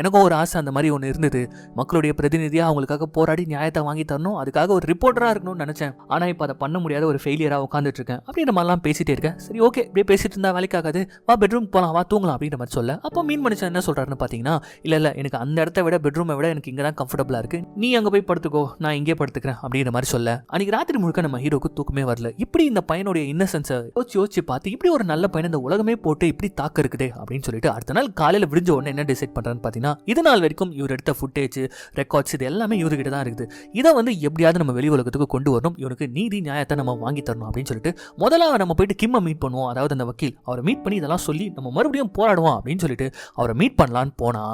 எனக்கும் ஒரு ஆசை அந்த மாதிரி ஒன்று இருந்தது. மக்களுடைய பிரதிநிதியாக அவங்களுக்காக போராடி நியாயத்தை வாங்கி தரணும். அதுக்காக ஒரு ரிப்போர்ட்டராக இருக்கணும்னு நினைச்சேன். ஆனால் இப்போ அதை பண்ண முடியாத ஒரு ஃபெயிலியராக உட்காந்துட்டு இருக்கேன். அப்படின்ற மாதிரிலாம் பேசிட்டே இருக்கேன். சரி ஓகே இப்படியே பேசிட்டு இருந்தா வேலைக்காகாது வா பெட்ரூம் போகலாம் வா தூங்கலாம் அப்படின்ற மாதிரி சொல்ல. அப்போ மீன் மனுஷன் என்ன சொல்றாருன்னு பார்த்தீங்கன்னா இல்லை இல்லை எனக்கு அந்த இடத்த விட பெட்ரூமை விட எனக்கு இங்க தான் கம்ஃபர்டபுளாக இருக்கு. நீ அங்கே போய் படுத்துக்கோ. நான் இங்கே படுத்துக்கிறேன். அப்படின்ற மாதிரி சொல்ல. அன்னைக்கு ராத்திரி முழுக்க நம்ம ஹீரோக்கு தூக்கமே வரல. இப்படி இந்த பையனுடைய இன்னசென்ஸை யோசிச்சு யோசிச்சு பார்த்து இப்படி ஒரு நல்ல பையன் இந்த உலகமே போட்டு இப்படி தாக்க இருக்குதே அப்படின்னு சொல்லிட்டு அடுத்த நாள் காலையில் விடிஞ்ச உடனே என்ன டிசைட் பண்ணுறான்னு பாத்தீங்கன்னா இது நாள் வரைக்கும் இவர் எடுத்த ஃபுட்டேஜ் ரெக்கார்ட்ஸ் இது எல்லாமே இவர்கிட்ட தான் இருக்குது. இதை வந்து எப்படியாவது நம்ம வெளி உலகத்துக்கு கொண்டு வரணும். இவனுக்கு நீதி நியாயத்தை நம்ம வாங்கி தரணும் அப்படின்னு சொல்லிட்டு முதல்ல நம்ம போயிட்டு கிம்மை மீட் பண்ணுவோம். அதாவது அந்த வக்கீல் அவரை மீட் பண்ணி இதெல்லாம் சொல்லி நம்ம மறுபடியும் போராடுவோம் அப்படின்னு சொல்லிட்டு அவரை மீட் பண்ணலான்னு போனா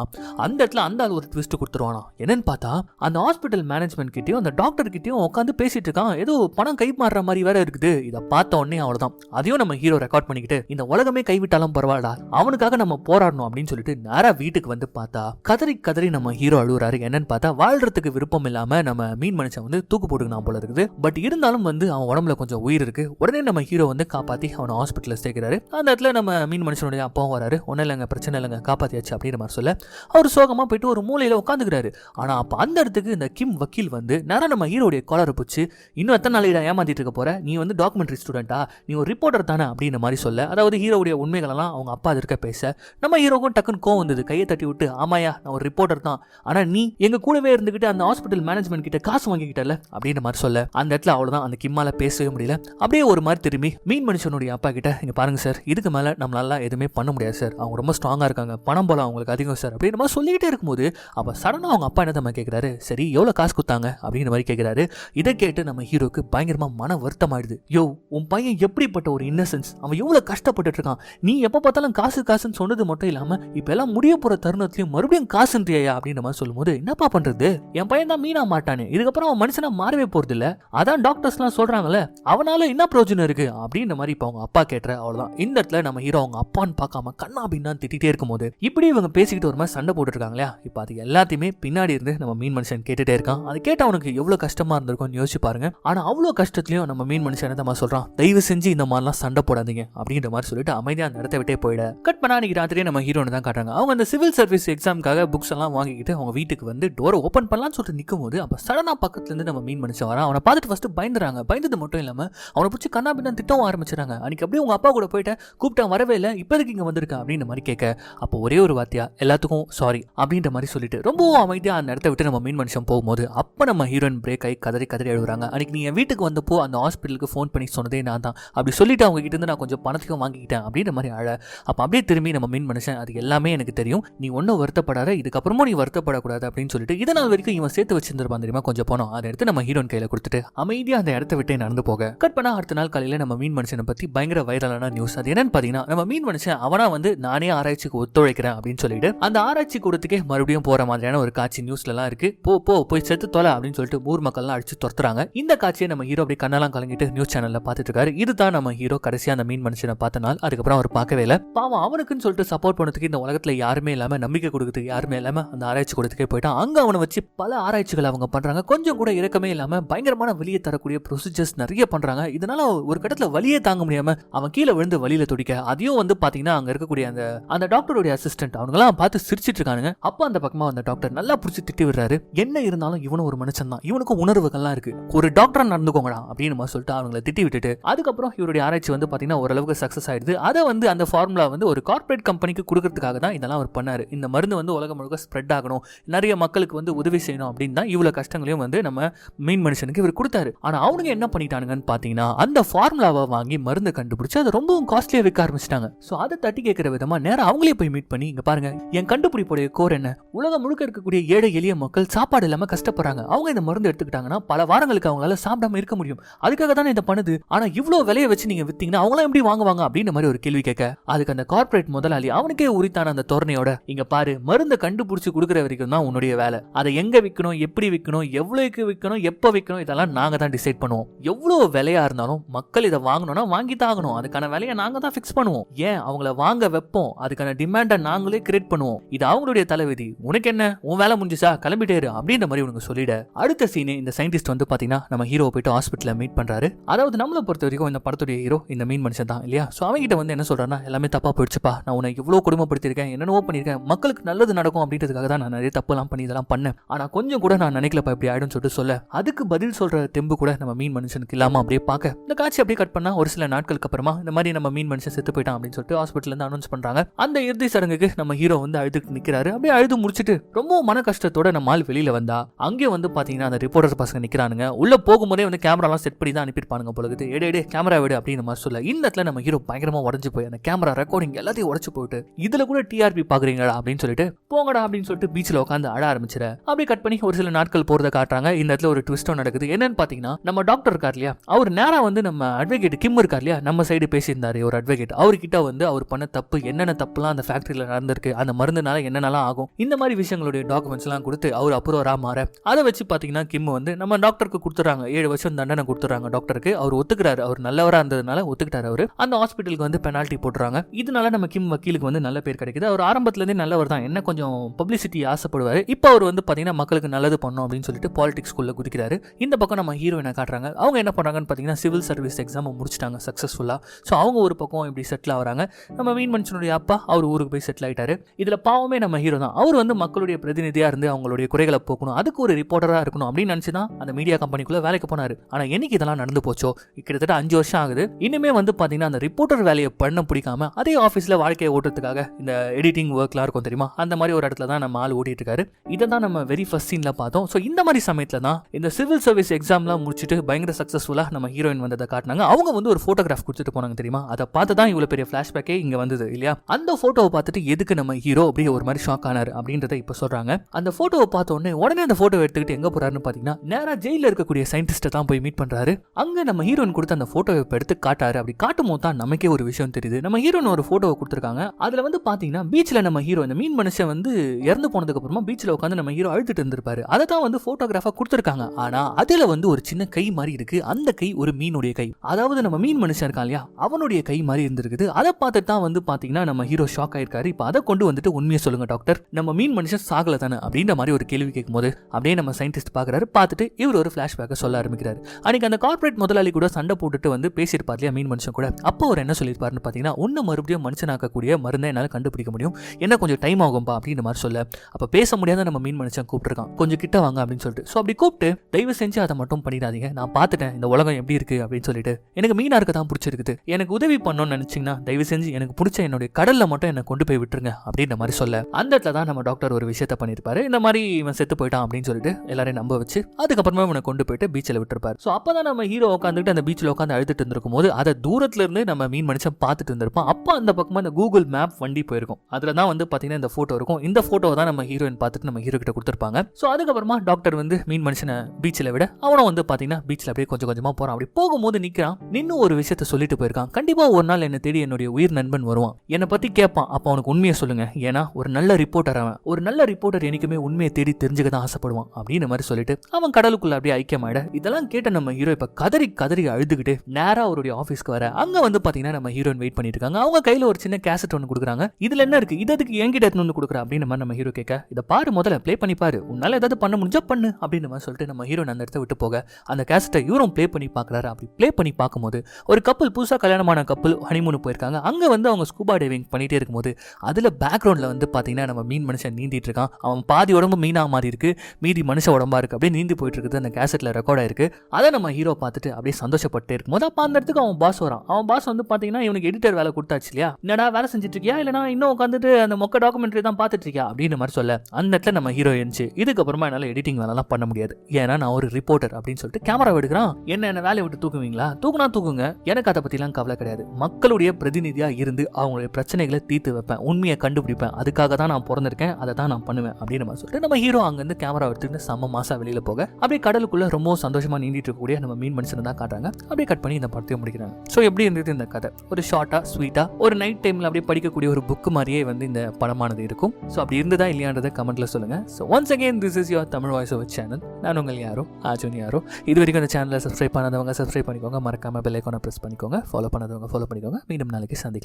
அந்த இடத்துல அந்த ஆள் ஒரு ட்விஸ்ட் கொடுத்துருவானா? என்னன்னு பார்த்தா அந்த ஹாஸ்பிட்டல் மேனேஜ்மெண்ட் கிட்டயும் அந்த டாக்டர் கிட்டயும் உட்காந்து பேசிட்டு இருக்கான். ஏதோ பணம் கை மாறுற மாதிரி வேற இருக்குது. இதை பார்த்த உடனே அவ்வளவுதான். அதையும் நம்ம ஹீரோ ரெக்கார்ட் பண்ணிக்கிட்டு இந்த உலகமே கைவிட்டாலும் பரவாயில்ல. அவனுக்காக நம்ம போராடணும் அப்படின்னு சொல்லிட்டு நேரா வீட்டுக்கு வந்து பார்த்தா கதறி கதறி நம்ம ஹீரோ அழுகுறாரு என்னன்னு பார்த்தா வாழ்றதுக்கு விருப்பம் இல்லாம நம்ம மீன் மனுஷன் வந்து தூக்கு போட்டுக்கலாம் போல இருக்குது. பட் இருந்தாலும் வந்து அவன் உடம்புல கொஞ்சம் உயிர் இருக்கு. உடனே நம்ம ஹீரோ வந்து காப்பாத்தி அவனை ஹாஸ்பிட்டலில் சேர்க்கிறாரு. அந்த இடத்துல நம்ம மீன் மனுஷனுடைய அப்பாவும் வராரு. ஒன்றும் இல்லைங்க பிரச்சனை இல்லைங்க காப்பாத்தியாச்சு அப்படின்ற மாதிரி சொல்ல அவர் சோகமா போயிட்டு ஒரு மூலையில உட்காந்துக்கிறாரு. ஆனா அப்ப அந்த இடத்துக்கு இந்த கிம் வக்கீல் வந்து நேரம் நம்ம ஹீரோடைய காலரை பிடிச்சி இன்னும் எத்தனை நாளைக்கு ஏமாத்திட்டு இருக்க போற? நீ வந்து டாக்குமெண்ட்ரி ஸ்டூடெண்டா நீ ஒரு ரிப்போர்ட்டர் தானே? அப்படின்ற மாதிரி சொல்ல அதாவது ஹீரோவுடைய உண்மைகளெல்லாம் அவங்க அப்பா அது இருக்க பேச நம்ம ஹீரோக்கும் டக்குன்னு கோவம் வந்தது. கையை தட்டி விட்டு ஆமாயா நான் ஒரு ரிப்போர்ட்டர் தான். ஆனால் நீ எங்க கூடவே இருந்துகிட்டு அந்த ஹாஸ்பிட்டல் மேனேஜ்மெண்ட் கிட்ட காசு வாங்கிக்கிட்டல அப்படின்ற மாதிரி சொல்ல. அந்த இடத்துல அவ்வளோதான் அந்த கிம்மால பேசவே முடியல. அப்படியே ஒரு மாதிரி திரும்பி மீன் மனுஷனுடைய அப்பா கிட்ட இங்கே பாருங்க சார் இதுக்கு மேல நம்மளால எதுவுமே பண்ண முடியாது சார். அவங்க ரொம்ப ஸ்ட்ராங்கா இருக்காங்க. பணம் போல அவங்களுக்கு அதிகம் சார். அப்படின்ற மாதிரி சொல்லிக்கிட்டே இருக்கும்போது அப்போ சடனா அவங்க அப்பா என்ன நம்ம கேட்குறாரு சரி எவ்வளவு காசு கொடுத்தாங்க? அப்படின்ற மாதிரி கேட்கிறாரு இதை கேட்டு நம்ம ஹீரோக்கு பயங்கரமா மன வருத்தம் ஆயிடுது யோ உன் பையன் எப்படிப்பட்ட ஒரு இன்னசென்ஸ் அவன் எவ்வளவு கஷ்டப்பட்டுட்டு இருக்கான் நீ எப்ப பார்த்தாலும் காசு காசுன்னு சொன்னது மட்டும் இல்லாம இப்ப எல்லாம் முடிய போற தருணத்துலையும் மறுபடியும் காசுன்றியா அப்படின்ற மாதிரி சொல்லும்போது என்னப்பா பண்றது? என் பையன் தான் மீனா மாட்டானு. இதுக்கப்புறம் அவன் மனுஷனா மாறவே போறது இல்ல அதான் டாக்டர்ஸ்லாம் சொல்றாங்கல்ல அவனால என்ன பிரயோஜனம் இருக்கு? அப்படின்ற மாதிரி இப்போ அவங்க அப்பா கேட்டுற அவ்வளவுதான். இந்த இடத்துல நம்ம ஹீரோ அவங்க அப்பான்னு பார்க்காம கண்ணா அப்படின்னு திட்டிகிட்டே இருக்கும்போது இப்படி இவங்க பேசிக்கிட்டு ஒரு மாதிரி சண்டை போட்டுருக்காங்களா இல்லையா? இப்போ அது எல்லாத்தையுமே பின்னாடி இருந்து நம்ம மீன் மனுஷன் கேட்டுட்டே இருக்கான். அதை கேட்டு அவனுக்கு எவ்வளோ கஷ்டமா இருந்திருக்கும்னு யோசிச்சு பாருங்க. ஆனா அவ்வளோ கஷ்டத்துலையும் நம்ம மீன் மனுஷன் என்ன சொல்கிறான் சொல்றான்? தயவு செஞ்சு இந்த மாதிரிலாம் சண்டை போடாதீங்க. அப்படின்ற மாதிரி சொல்லிட்டு அமைதியாக அந்த இடத்த விட்டே போயிட. கட் பண்ணா அன்னைக்கு ராத்திரியே நம்ம ஹீரோனு தான் காட்டுறாங்க. அவங்க அந்த சிவில் சர்வீஸ் எக்ஸாமுக்காக புக்ஸ் எல்லாம் வாங்கிக்கிட்டு அவங்க வீட்டுக்கு வந்து டோரை ஓப்பன் பண்ணலாம்னு சொல்லிட்டு நிற்கும் போது அப்போ சடனாக பக்கத்துலேருந்து நம்ம மீன் மனுஷன் வரான். அவனை பார்த்துட்டு ஃபஸ்ட்டு பயந்துறாங்க பயந்தது மட்டும் இல்லாமல் அவனை பிடிச்சி கண்ணா பின்னா திட்டவும் ஆரம்பிச்சிடறாங்க. அன்றைக்கி அப்படியே உங்கள் அப்பா கூட போயிட்டேன். கூப்பிட்டா வரவே இல்லை. இப்போதைக்கு இங்கே வந்திருக்கா? அப்படின்ற மாதிரி கேட்க. அப்போ ஒரே ஒரு வார்த்தையா எல்லாத்துக்கும் சாரி அப்படின்ற மாதிரி சொல்லிட்டு ரொம்பவும் அமைதியாக அந்த இடத்த விட்டு நம்ம மீன் மனுஷன் போகும்போது அப்போ நம்ம ஹீரோயின் பிரேக் ஆகி கதறி கதறி எழுதுறாங்க அன்றைக்கி நீங்கள் வீட்டுக்கு வந்தப்போ அந்த ஹாஸ்பிட்டலுக்கு ஃபோன் பண்ணி சொன்னதே நான் தான். அப்படி சொல்லிட்டு அவங்க கிட்ட நான் கொஞ்சம் பணத்தையும் வாங்கிக்கிட்டேன் அப்படின்ற மாதிரி அழ அப்போ அப்படியே திரும்பி நம்ம மீன் மனுஷன் அது எல்லாமே எனக்கு தெரியும். நீ ஒன்றும் வருத்தப்படாத இதுக்கப்புறமும் நீ வருத்தப்படக்கூடாது அப்படின்னு சொல்லிட்டு இதனால் வரைக்கும் இவன் சேர்த்து வச்சிருந்திருப்பான் தெரியுமா? கொஞ்சம் பணம் அதை எடுத்து நம்ம ஹீரோயின் கையில் கொடுத்துட்டு அமைதியாக அந்த இடத்த விட்டே நடந்து போக. கட் பண்ணால் அடுத்த நாள் காலையில் நம்ம மீன் மனுஷனை பற்றி பயங்கர வைரலான நியூஸ் அது என்னன்னு பார்த்தீங்கன்னா நம்ம மீன் மனுஷன் அவனா வந்து நானே ஆராய்ச்சிக்கு ஒத்துழைக்கிறேன் அப்படின்னு சொல்லிட்டு அந்த ஆராய்ச்சி கூடத்துக்கே மறுபடியும் போற மாதிரியான ஒரு காட்சி நியூஸ்லலாம் இருக்கு. போ போ போய் செத்து தொலை அப்படின்னு சொல்லிட்டு ஊர் மக்கள்லாம் அடிச்சு துரத்துறாங்க. இந்த காட்சியை நம்ம ஹீரோ அப்படி கண்ணெல்லாம் கலங்கிட்டு நியூஸ் சேனல்ல பார்த்துட்டு இருக்காரு. இதுதான் நம்ம ஹீரோ கடைசியாக அந்த மீன் மனுஷனை பார்த்தனா நாள் அதுக்கப்புறம் அவர் பார்க்கவே இல்லை. பாவம் அவனுக்குன்னு சொல்லிட்டு சப்போர்ட் பண்ணதுக்கு இந்த உலகத்துல யாருமே இல்லாம நம்பிக்கை கொடுக்கறதுக்கு யாருமே இல்லாம அந்த ஆராய்ச்சி கொடுத்துக்கே போயிட்டான் அங்க அவனை வச்சு பல ஆராய்ச்சிகள் அவங்க பண்றாங்க. கொஞ்சம் கூட இறக்கமே இல்லாம பயங்கரமான வெளியே தரக்கூடிய ப்ரொசீஜர்ஸ் நிறைய பண்றாங்க. இதனால ஒரு கட்டத்துல வழியே தாங்க முடியாம அவன் கீழே விழுந்து வழியில துடிக்க அதையும் வந்து பாத்தீங்கன்னா அங்க இருக்கக்கூடிய அந்த அந்த டாக்டருடைய அசிஸ்டன்ட் அவங்களாம் பார்த்து சிரிச்சிட்டு இருக்கானுங்க. அப்ப அந்த பக்கமா அந்த டாக்டர் நல்லா புடிச்சு திட்டி விடுறாரு. என்ன இருந்தாலும் இவனும் ஒரு மனுஷன் தான். இவனுக்கும் உணர்வுகள்லாம் இருக்கு. ஒரு டாக்டர் நடந்துக்கோங்கடா அப்படின்னு சொல்லிட்டு அவங்களை திட்டி விட்டுட்டு அதுக்கப்புறம் இவருடைய ஆராய்ச்சி வந்து பாத்தீங்கன்னா ஓரளவுக்கு சக்சஸ் ஆயிடுது அதை வந்து அந்த ஃபார்முலா வந்து ஒரு கார்ப்பரேட் கம்பெனிக்கு கொடுக்கறதுக்காக தான் இதெல்லாம் அவர் பண்ணார். இந்த மருந்து வந்து உலகம் முழுக்க ஸ்ப்ரெட் ஆகணும். நிறைய மக்களுக்கு வந்து உதவி செய்யணும் அப்படின்னு தான் இவ்வளோ கஷ்டங்களையும் வந்து நம்ம மீன் மனுஷனுக்கு இவர் கொடுத்தாரு. ஆனால் அவனுங்க என்ன பண்ணிட்டானுங்கன்னு பார்த்தீங்கன்னா அந்த ஃபார்முலாவை வாங்கி மருந்து கண்டுபிடிச்சு அதை ரொம்பவும் காஸ்ட்லியாக விற்க ஆரம்பிச்சிட்டாங்க. ஸோ அதை தட்டி கேட்குற விதமாக நேரம் அவங்களே போய் மீட் பண்ணி இங்கே பாருங்க என் கண்டுபிடிப்புடைய கோர் என்ன? உலகம் முழுக்க இருக்கக்கூடிய ஏழை எளிய மக்கள் சாப்பாடு இல்லாமல் கஷ்டப்படுறாங்க. அவங்க இந்த மருந்து எடுத்துக்கிட்டாங்கன்னா பல வாரங்களுக்கு அவங்களால சாப்பிடாம இருக்க முடியும். அதுக்காக தானே இதை பண்ணுது. ஆனால் இவ்வளோ விலையை வச்சு நீங்கள் வித்தீங்கன்னா அவங்களாம் எப்படி வாங்குவாங்க அப்படின்னு மாதிரி ஒரு கேள்வி கேட்க அதுக்கு அந்த கார்ப்பரேட் முதலாளி அவனுக்கே உரித்தான அந்த தோரணையோட இங்க பாரு மருந்தை கண்டுபிடிச்சு கொடுக்குற வரைக்கும் தான் உன்னுடைய வேலை. அதை எங்க விற்கணும் எப்படி விற்கணும் எவ்வளவுக்கு விற்கணும் எப்போ விற்கணும் இதெல்லாம் நாங்க தான் டிசைட் பண்ணுவோம். எவ்வளவு விலையா இருந்தாலும் மக்கள் இதை வாங்கணும்னா வாங்கி தான் ஆகணும் அதுக்கான விலையை நாங்க தான் ஃபிக்ஸ் பண்ணுவோம். ஏன்? அவங்கள வாங்க வைப்போம். அதுக்கான டிமாண்டை நாங்களே கிரியேட் பண்ணுவோம். இது அவங்களுடைய தலைவிதி. உனக்கு என்ன? உன் வேலை முடிஞ்சுச்சா? கிளம்பிட்டேரு அப்படின்ற மாதிரி உனக்கு சொல்லிட அடுத்த சீனு இந்த சயின்டிஸ்ட் வந்து பாத்தீங்கன்னா நம்ம ஹீரோ போயிட்டு ஹாஸ்பிட்டல்ல மீட் பண்றாரு. அதாவது நம்மளை பொறுத்த வரைக்கும் இந்த படத்துடைய ஹீரோ இந்த மீன் மனுஷன் தான் இல்லையா? ஸோ அவங்க கிட்ட வந்து என்ன சொல்கிறேன்னா எல்லாமே தப்பாக போயிடுச்சுப்பா. நான் உன்னை இவ்வளோ கொடுமைப்படுத்திருக்கேன் என்னென்னவோ பண்ணியிருக்கேன். மக்களுக்கு நல்லது நடக்கும் அப்படின்றதுக்காக தான் நான் நிறைய தப்புலாம் பண்ணி இதெல்லாம் பண்ணேன். ஆனால் கொஞ்சம் கூட நான் நினைக்கலப்பா இப்படி ஆயிடும்னு சொல்லிட்டு சொல்ல. அதுக்கு பதில் சொல்கிற தெம்பு கூட நம்ம மீன் மனுஷனுக்கு இல்லாமல் அப்படியே பார்க்க. இந்த காட்சி அப்படியே கட் பண்ணால் ஒரு சில நாட்களுக்கு அப்புறமா இந்த மாதிரி நம்ம மீன் மனுஷன் செத்து போயிட்டான் அப்படின்னு சொல்லிட்டு ஹாஸ்பிட்டலேருந்து அனௌன்ஸ் பண்ணுறாங்க அந்த இறுதி சடங்குக்கு நம்ம ஹீரோ வந்து அழுதுக்கு நிற்கிறாரு அப்படியே அழுது முடிச்சிட்டு ரொம்ப மன கஷ்டத்தோட நம்ம ஆள் வெளியில் வந்தா அங்கே வந்து பார்த்தீங்கன்னா அந்த ரிப்போர்ட்டர் பசங்க நிற்கிறானுங்க உள்ளே போகும்போதே வந்து கேமராலாம் செட் பண்ணி தான் அனுப்பியிருப்பானுங்க பொழுது எடே எடே கேமரா விடு அப்படின்னு மாதிரி சொல்ல. இந்த இடத்துல நம்ம ஹீரோ பயங்கரமாக பயங்கரமா உடஞ்சு போய் அந்த கேமரா ரெக்கார்டிங் எல்லாத்தையும் உடச்சு போயிட்டு இதுல கூட டிஆர்பி பாக்குறீங்களா அப்படின்னு சொல்லிட்டு போங்கடா அப்படின்னு சொல்லிட்டு பீச்சில் உட்காந்து அழ ஆரம்பிச்சிட அப்படி கட் பண்ணி ஒரு சில நாட்கள் போறத காட்டுறாங்க. இந்த இடத்துல ஒரு ட்விஸ்டும் நடக்குது. என்னன்னு பாத்தீங்கன்னா நம்ம டாக்டர் இருக்கார் இல்லையா? அவர் நேரா வந்து நம்ம அட்வொகேட் கிம் இருக்கார் இல்லையா? நம்ம சைடு பேசியிருந்தாரு ஒரு அட்வொகேட் அவர்கிட்ட வந்து அவர் பண்ண தப்பு என்னென்ன தப்புலாம் அந்த ஃபேக்டரியில் நடந்திருக்கு அந்த மருந்துனால என்னென்னலாம் ஆகும் இந்த மாதிரி விஷயங்களுடைய டாக்குமெண்ட்ஸ் எல்லாம் கொடுத்து அவர் அப்ரூவரா மாற. அதை வச்சு பாத்தீங்கன்னா கிம் வந்து நம்ம டாக்டருக்கு கொடுத்துறாங்க ஏழு வருஷம் தண்டனை கொடுத்துறாங்க டாக்டருக்கு அவர் ஒத்துக்கிறாரு. அவர் நல்லவரா இருந்ததுனால ஒத்துக்கிட்டாரு அவர். அந்த வக்கீலுக்கு வந்து பெனால்ட்டி போட்டுறாங்க. இதனால நம்ம கிம் வக்கீலுக்கு வந்து நல்ல பேர் கிடைக்குது. அவர் ஆரம்பத்துல இருந்தே நல்லவர் தான். என்ன கொஞ்சம் பப்ளிசிட்டி ஆசைப்படுவார். இப்போ அவர் வந்து பாத்தீங்கன்னா மக்களுக்கு நல்லது பண்ணும் அப்படின்னு சொல்லிட்டு பாலிடிக்ஸ் குள்ள குதிக்கிறாரு. இந்த பக்கம் நம்ம ஹீரோயினை காட்டுறாங்க. அவங்க என்ன பண்ணுறாங்கன்னு பாத்தீங்கன்னா சிவில் சர்வீஸ் எக்ஸாம் முடிச்சிட்டாங்க சக்சஸ்ஃபுல்லா ஸோ அவங்க ஒரு பக்கம் இப்படி செட்டில் ஆகிறாங்க. நம்ம மீன் மனுஷனுடைய அப்பா அவர் ஊருக்கு போய் செட்டில் ஆயிட்டாரு. இதுல பாவமே நம்ம ஹீரோ தான். அவர் வந்து மக்களுடைய பிரதிநிதியா இருந்து அவங்களுடைய குறைகளை போக்கணும். அதுக்கு ஒரு ரிப்போர்ட்டரா இருக்கணும் அப்படின்னு நினச்சி தான் அந்த மீடியா கம்பெனிக்குள்ள வேலைக்கு போனாரு. ஆனா என்னைக்கு இதெல்லாம் நடந்து போச்சோ? கிட்டத்தட்ட அஞ்சு வருஷம் ஆகுது. இனிமே வந்து பாத்தீங்கன்னா அந்த ரிப்போர்ட்டர் வேலையை பண்ண பிடிக்காம அதே ஆஃபீஸ்ல வாழ்க்கையை ஓட்டுறதுக்காக இந்த எடிட்டிங் ஒர்க்லாம் இருக்கும் தெரியுமா? அந்த மாதிரி ஒரு இடத்துல தான் நம்ம ஆள் ஓட்டிட்டு இருக்காரு இதை தான் நம்ம வெரி ஃபர்ஸ்ட் சீனில் பார்த்தோம். ஸோ இந்த மாதிரி சமயத்துல தான் இந்த சிவில் சர்வீஸ் எக்ஸாம்லாம் முடிச்சுட்டு பயங்கர சக்ஸஸ்ஃபுல்லாக நம்ம ஹீரோயின் வந்ததை காட்டினாங்க. அவங்க வந்து ஒரு ஃபோட்டோகிராஃப் கொடுத்துட்டு போனாங்க தெரியுமா? அதை பார்த்து தான் இவ்வளோ பெரிய ஃப்ளாஷ்பேக்கே இங்கே வந்தது இல்லையா? அந்த ஃபோட்டோவை பார்த்துட்டு எதுக்கு நம்ம ஹீரோ அப்படியே ஒரு மாதிரி ஷாக் ஆனார் அப்படின்றத இப்போ சொல்றாங்க. அந்த ஃபோட்டோவை பார்த்த உடனே உடனே அந்த ஃபோட்டோ எடுத்துக்கிட்டு எங்கே போறாருன்னு பார்த்தீங்கன்னா நேராக ஜெயிலில் இருக்கக்கூடிய சயின்டிஸ்ட்டை தான் போய் மீட் பண்றாரு. அங்கே நம்ம ஹீரோயின் கொடுத்த அந்த ஃபோட்டோவை எடுத்து காட்டாரு. அப்படி காட்டும் போது தான் நமக்கே ஒரு விஷயம் தெரியுது. நம்ம ஹீரோன்னு ஒரு ஃபோட்டோவை கொடுத்துருக்காங்க. அதில் வந்து பார்த்தீங்கன்னா பீச்சில் நம்ம ஹீரோ இந்த மீன் மனுஷன் வந்து இறந்து போனதுக்கு அப்புறமா பீச்சில் உட்காந்து நம்ம ஹீரோ அழுத்துட்டு இருந்திருப்பாரு. அதை தான் வந்து ஃபோட்டோகிராஃபாக கொடுத்துருக்காங்க. ஆனா அதுல வந்து ஒரு சின்ன கை மாதிரி இருக்கு. அந்த கை ஒரு மீனுடைய கை. அதாவது நம்ம மீன் மனுஷன் இருக்கான் இல்லையா? அவனுடைய கை மாதிரி இருந்திருக்குது. அதை பார்த்துட்டு தான் வந்து பாத்தீங்கன்னா நம்ம ஹீரோ ஷாக் ஆயிருக்காரு. இப்போ அதை கொண்டு வந்துட்டு உண்மையை சொல்லுங்க டாக்டர் நம்ம மீன் மனுஷன் சாகல தானே? அப்படின்ற மாதிரி ஒரு கேள்வி கேட்கும்போது அப்படியே நம்ம சயின்டிஸ்ட் பார்க்குறாரு பார்த்துட்டு இவர் ஒரு ஃபிளாஷ்பேக்கை சொல்ல ஆரம்பிக்கிறார். அன்னைக்கு அந்த கார்பரேட் முதலாளி கூட சண்டை போட்டுட்டு வந்து பேசியிருப்பார் இல்லையா மீன் மனுஷன் கூட. அப்போ அவர் என்ன சொல்லியிருப்பாருன்னு பார்த்தீங்கன்னா ஒன்று மறுபடியும் மனுஷனாக்கக்கூடிய மருந்தை என்னால் கண்டுபிடிக்க முடியும். என்ன கொஞ்சம் டைம் ஆகும்பா அப்படின்ற மாதிரி சொல்ல. அப்போ பேச முடியாத நம்ம மீன் மனுஷன் கூப்பிட்டுருக்கான். கொஞ்சம் கிட்ட வாங்க அப்படின்னு சொல்லிட்டு. ஸோ அப்படி கூப்பிட்டு தயவு செஞ்சு அதை மட்டும் பண்ணிடாதீங்க. நான் பார்த்துட்டேன் இந்த உலகம் எப்படி இருக்கு அப்படின்னு சொல்லிட்டு. எனக்கு மீனா இருக்க தான் பிடிச்சிருக்குது. எனக்கு உதவி பண்ணணும்னு நினச்சிங்கன்னா தயவு செஞ்சு எனக்கு பிடிச்ச என்னுடைய கடல்ல மட்டும் என்னை கொண்டு போய் விட்டுருங்க அப்படின்ற மாதிரி சொல்ல. அந்த இடத்துல தான் நம்ம டாக்டர் ஒரு விஷயத்த பண்ணியிருப்பாரு. இந்த மாதிரி இவன் செத்து போயிட்டான் அப்படின்னு சொல்லிட்டு எல்லாரையும் நம்ப வச்சு அதுக்கப்புறமா இவனை கொண்டு போயிட்டு பீச்சில் விட்டுருப்பாரு. ஸோ அப்பதான் நம்ம ஹீரோ உட்காந்துட்டு அந்த பீச்சில் உட்காந்து அழுதுட்டு இருந்திருக்கும் போது அதை தூரத்துலேருந்து நம்ம மீன் மனுஷன் பார்த்துட்டு இருந்திருப்பான் அப்போ அந்த பக்கமாக இந்த கூகுள் மேப் வண்டி போயிருக்கும். அதில் தான் வந்து பார்த்தீங்கன்னா இந்த ஃபோட்டோ இருக்கும். இந்த ஃபோட்டோவை தான் நம்ம ஹீரோயின் பார்த்துட்டு நம்ம ஹீரோ கிட்ட கொடுத்துருப்பாங்க. ஸோ அதுக்கப்புறமா டாக்டர் வந்து மீன் மனுஷனை பீச்சில் விட அவனும் வந்து பார்த்தீங்கன்னா பீச்சில் அப்படியே கொஞ்சம் கொஞ்சமாக போகிறான் அப்படி போகும்போது நிற்கிறான் நின்று ஒரு விஷயத்த சொல்லிட்டு போயிருக்கான். கண்டிப்பாக ஒரு நாள் என்னை தேடி என்னுடைய உயிர் நண்பன் வருவான். என்னை பற்றி கேட்பான். அப்போ அவனுக்கு உண்மையை சொல்லுங்க. ஏன்னா ஒரு நல்ல ரிப்போர்ட்டர் அவன். ஒரு நல்ல ரிப்போர்ட்டர் என்றைக்குமே உண்மையை தேடி தெரிஞ்சுக்க தான் ஆசைப்படுவான். அப்படின்னு மாதிரி சொல்லிட்டு அவன் கடலுக்குள்ள அப்படியே ஐக்கியமாயிட. இதெல்லாம் கேட்ட நம்ம ஹீரோ இப்போ கதறி கதறி அழுதுகிட்டு நேராக அவருடைய ஆஃபீஸ்க்கு வர. அங்கே வந்து பார்த்தீங்கன்னா நம்ம ஹீரோயின் வெயிட் பண்ணிட்டு இருக்காங்க அவங்க கையில ஒரு சின்ன கேசட் ஒன்று கொடுக்குறாங்க. இதுல என்ன இருக்கு? இது அதுக்கு என்கிட்ட எடுத்துன்னு ஒன்று கொடுக்குற? அப்படின்னு நம்ம நம்ம ஹீரோ கேட்க இதை பாரு முதல்ல ப்ளே பண்ணி பாரு. உன்னால ஏதாவது பண்ண முடிஞ்சா பண்ணு அப்படின்னு மாதிரி சொல்லிட்டு நம்ம ஹீரோயின் அந்த இடத்த விட்டு போக அந்த கேசட்டை இவரும் ப்ளே பண்ணி பார்க்குறாரு. அப்படி ப்ளே பண்ணி பார்க்கும்போது ஒரு கப்பல் புதுசாக கல்யாணமான கப்பல் ஹனிமூன் போயிருக்காங்க. அங்கே வந்து அவங்க ஸ்கூபா டைவிங் பண்ணிட்டே இருக்கும்போது அதில் பேக்ரவுண்டில் வந்து பார்த்தீங்கன்னா நம்ம மீன் மனுஷன் நீந்திட்டு இருக்கான். அவன் பாதி உடம்பு மீனாக மாறி இருக்கு. மீதி மனுஷ உடம்பா இருக்கு. அப்படியே நீந்தி போயிட்டு இருக்குது. அந்த கேசட்டில் ரெக்கார்ட் ஆயிருக்கு. அதை நம்ம ஹீரோ பார்த்துட்டு அப்படியே சந்தோஷப்பட்டு இருக்கும்போது அப்போ அந்த இடத்துக்கு அவன் பாஸ் வரான். அவன் பாஸ் வந்து பார்த்தீங்கன்னா இவனுக்கு எடிட்டர் வேலை கொடுத்தாச்சு இல்லையா? என்னடா வேலை செஞ்சுட்டு இருக்கியா இல்லைனா இன்னும் உட்காந்துட்டு அந்த மொக்க டாக்குமெண்ட்ரி தான் பார்த்துட்டு இருக்கியா அப்படின்னு மாதிரி சொல்ல அந்த இடத்துல நம்ம ஹீரோ இருந்துச்சு இதுக்கப்புறமா என்னால் எடிட்டிங் வேலைலாம் பண்ண முடியாது. ஏன்னா நான் ஒரு ரிப்போர்ட்டர் அப்படின்னு சொல்லிட்டு கேமரா எடுக்கிறான். என்ன என்ன வேலையை விட்டு தூக்குவீங்களா? தூக்குனா தூக்குங்க. எனக்கு அதை பற்றிலாம் கவலை கிடையாது. மக்களுடைய பிரதிநிதியாக இருந்து அவங்களுடைய பிரச்சனைகளை தீர்த்து வைப்பேன். உண்மையை கண்டுபிடிப்பேன். அதுக்காக தான் நான் பிறந்திருக்கேன். அதை தான் நான் பண்ணுவேன் அப்படின்னு நம்ம சொல்லிட்டு நம்ம ஹீரோ அங்கேருந்து கேமரா எடுத்துட்டு செம்ம மாசா வெளியில் போக அப்படியே கடலுக்குள்ள ரொம்ப சந்தோஷமா நீண்டிட்டு இருக்கக்கூடிய நம்ம மீன் மனுஷன் தான் காட்டுறாங்க. அப்படியே கட் பண்ணி இந்த படத்தையும் முடிக்கிறாங்க. ஸோ எப்படி இருந்தது இந்த கதை? ஒரு ஷார்ட்டாக ஸ்வீட்டாக ஒரு நைட் டைமில் அப்படியே படிக்கக்கூடிய ஒரு புக்கு மாதிரியே வந்து இந்த படமானது இருக்கும். ஸோ அப்படி இருந்ததா இல்லையான்றதை கமெண்ட்டில் சொல்லுங்க. So once again this is your Tamil voice over channel நான் உங்கள் யாரோ? ஆஜோன் யாரோ? இது வரைக்கும் இந்த சேனலை சப்ஸ்கிரைப் பண்ணாதவங்க சப்ஸ்கிரைப் பண்ணிக்கோங்க. மறக்காமல் பெல் ஐக்கானை ப்ரெஸ் பண்ணிக்கோங்க. ஃபாலோ பண்ணாதவங்க ஃபாலோ பண்ணிக்கோங்க. மீண்டும் நாளைக்கு சந்திக்கலாம்.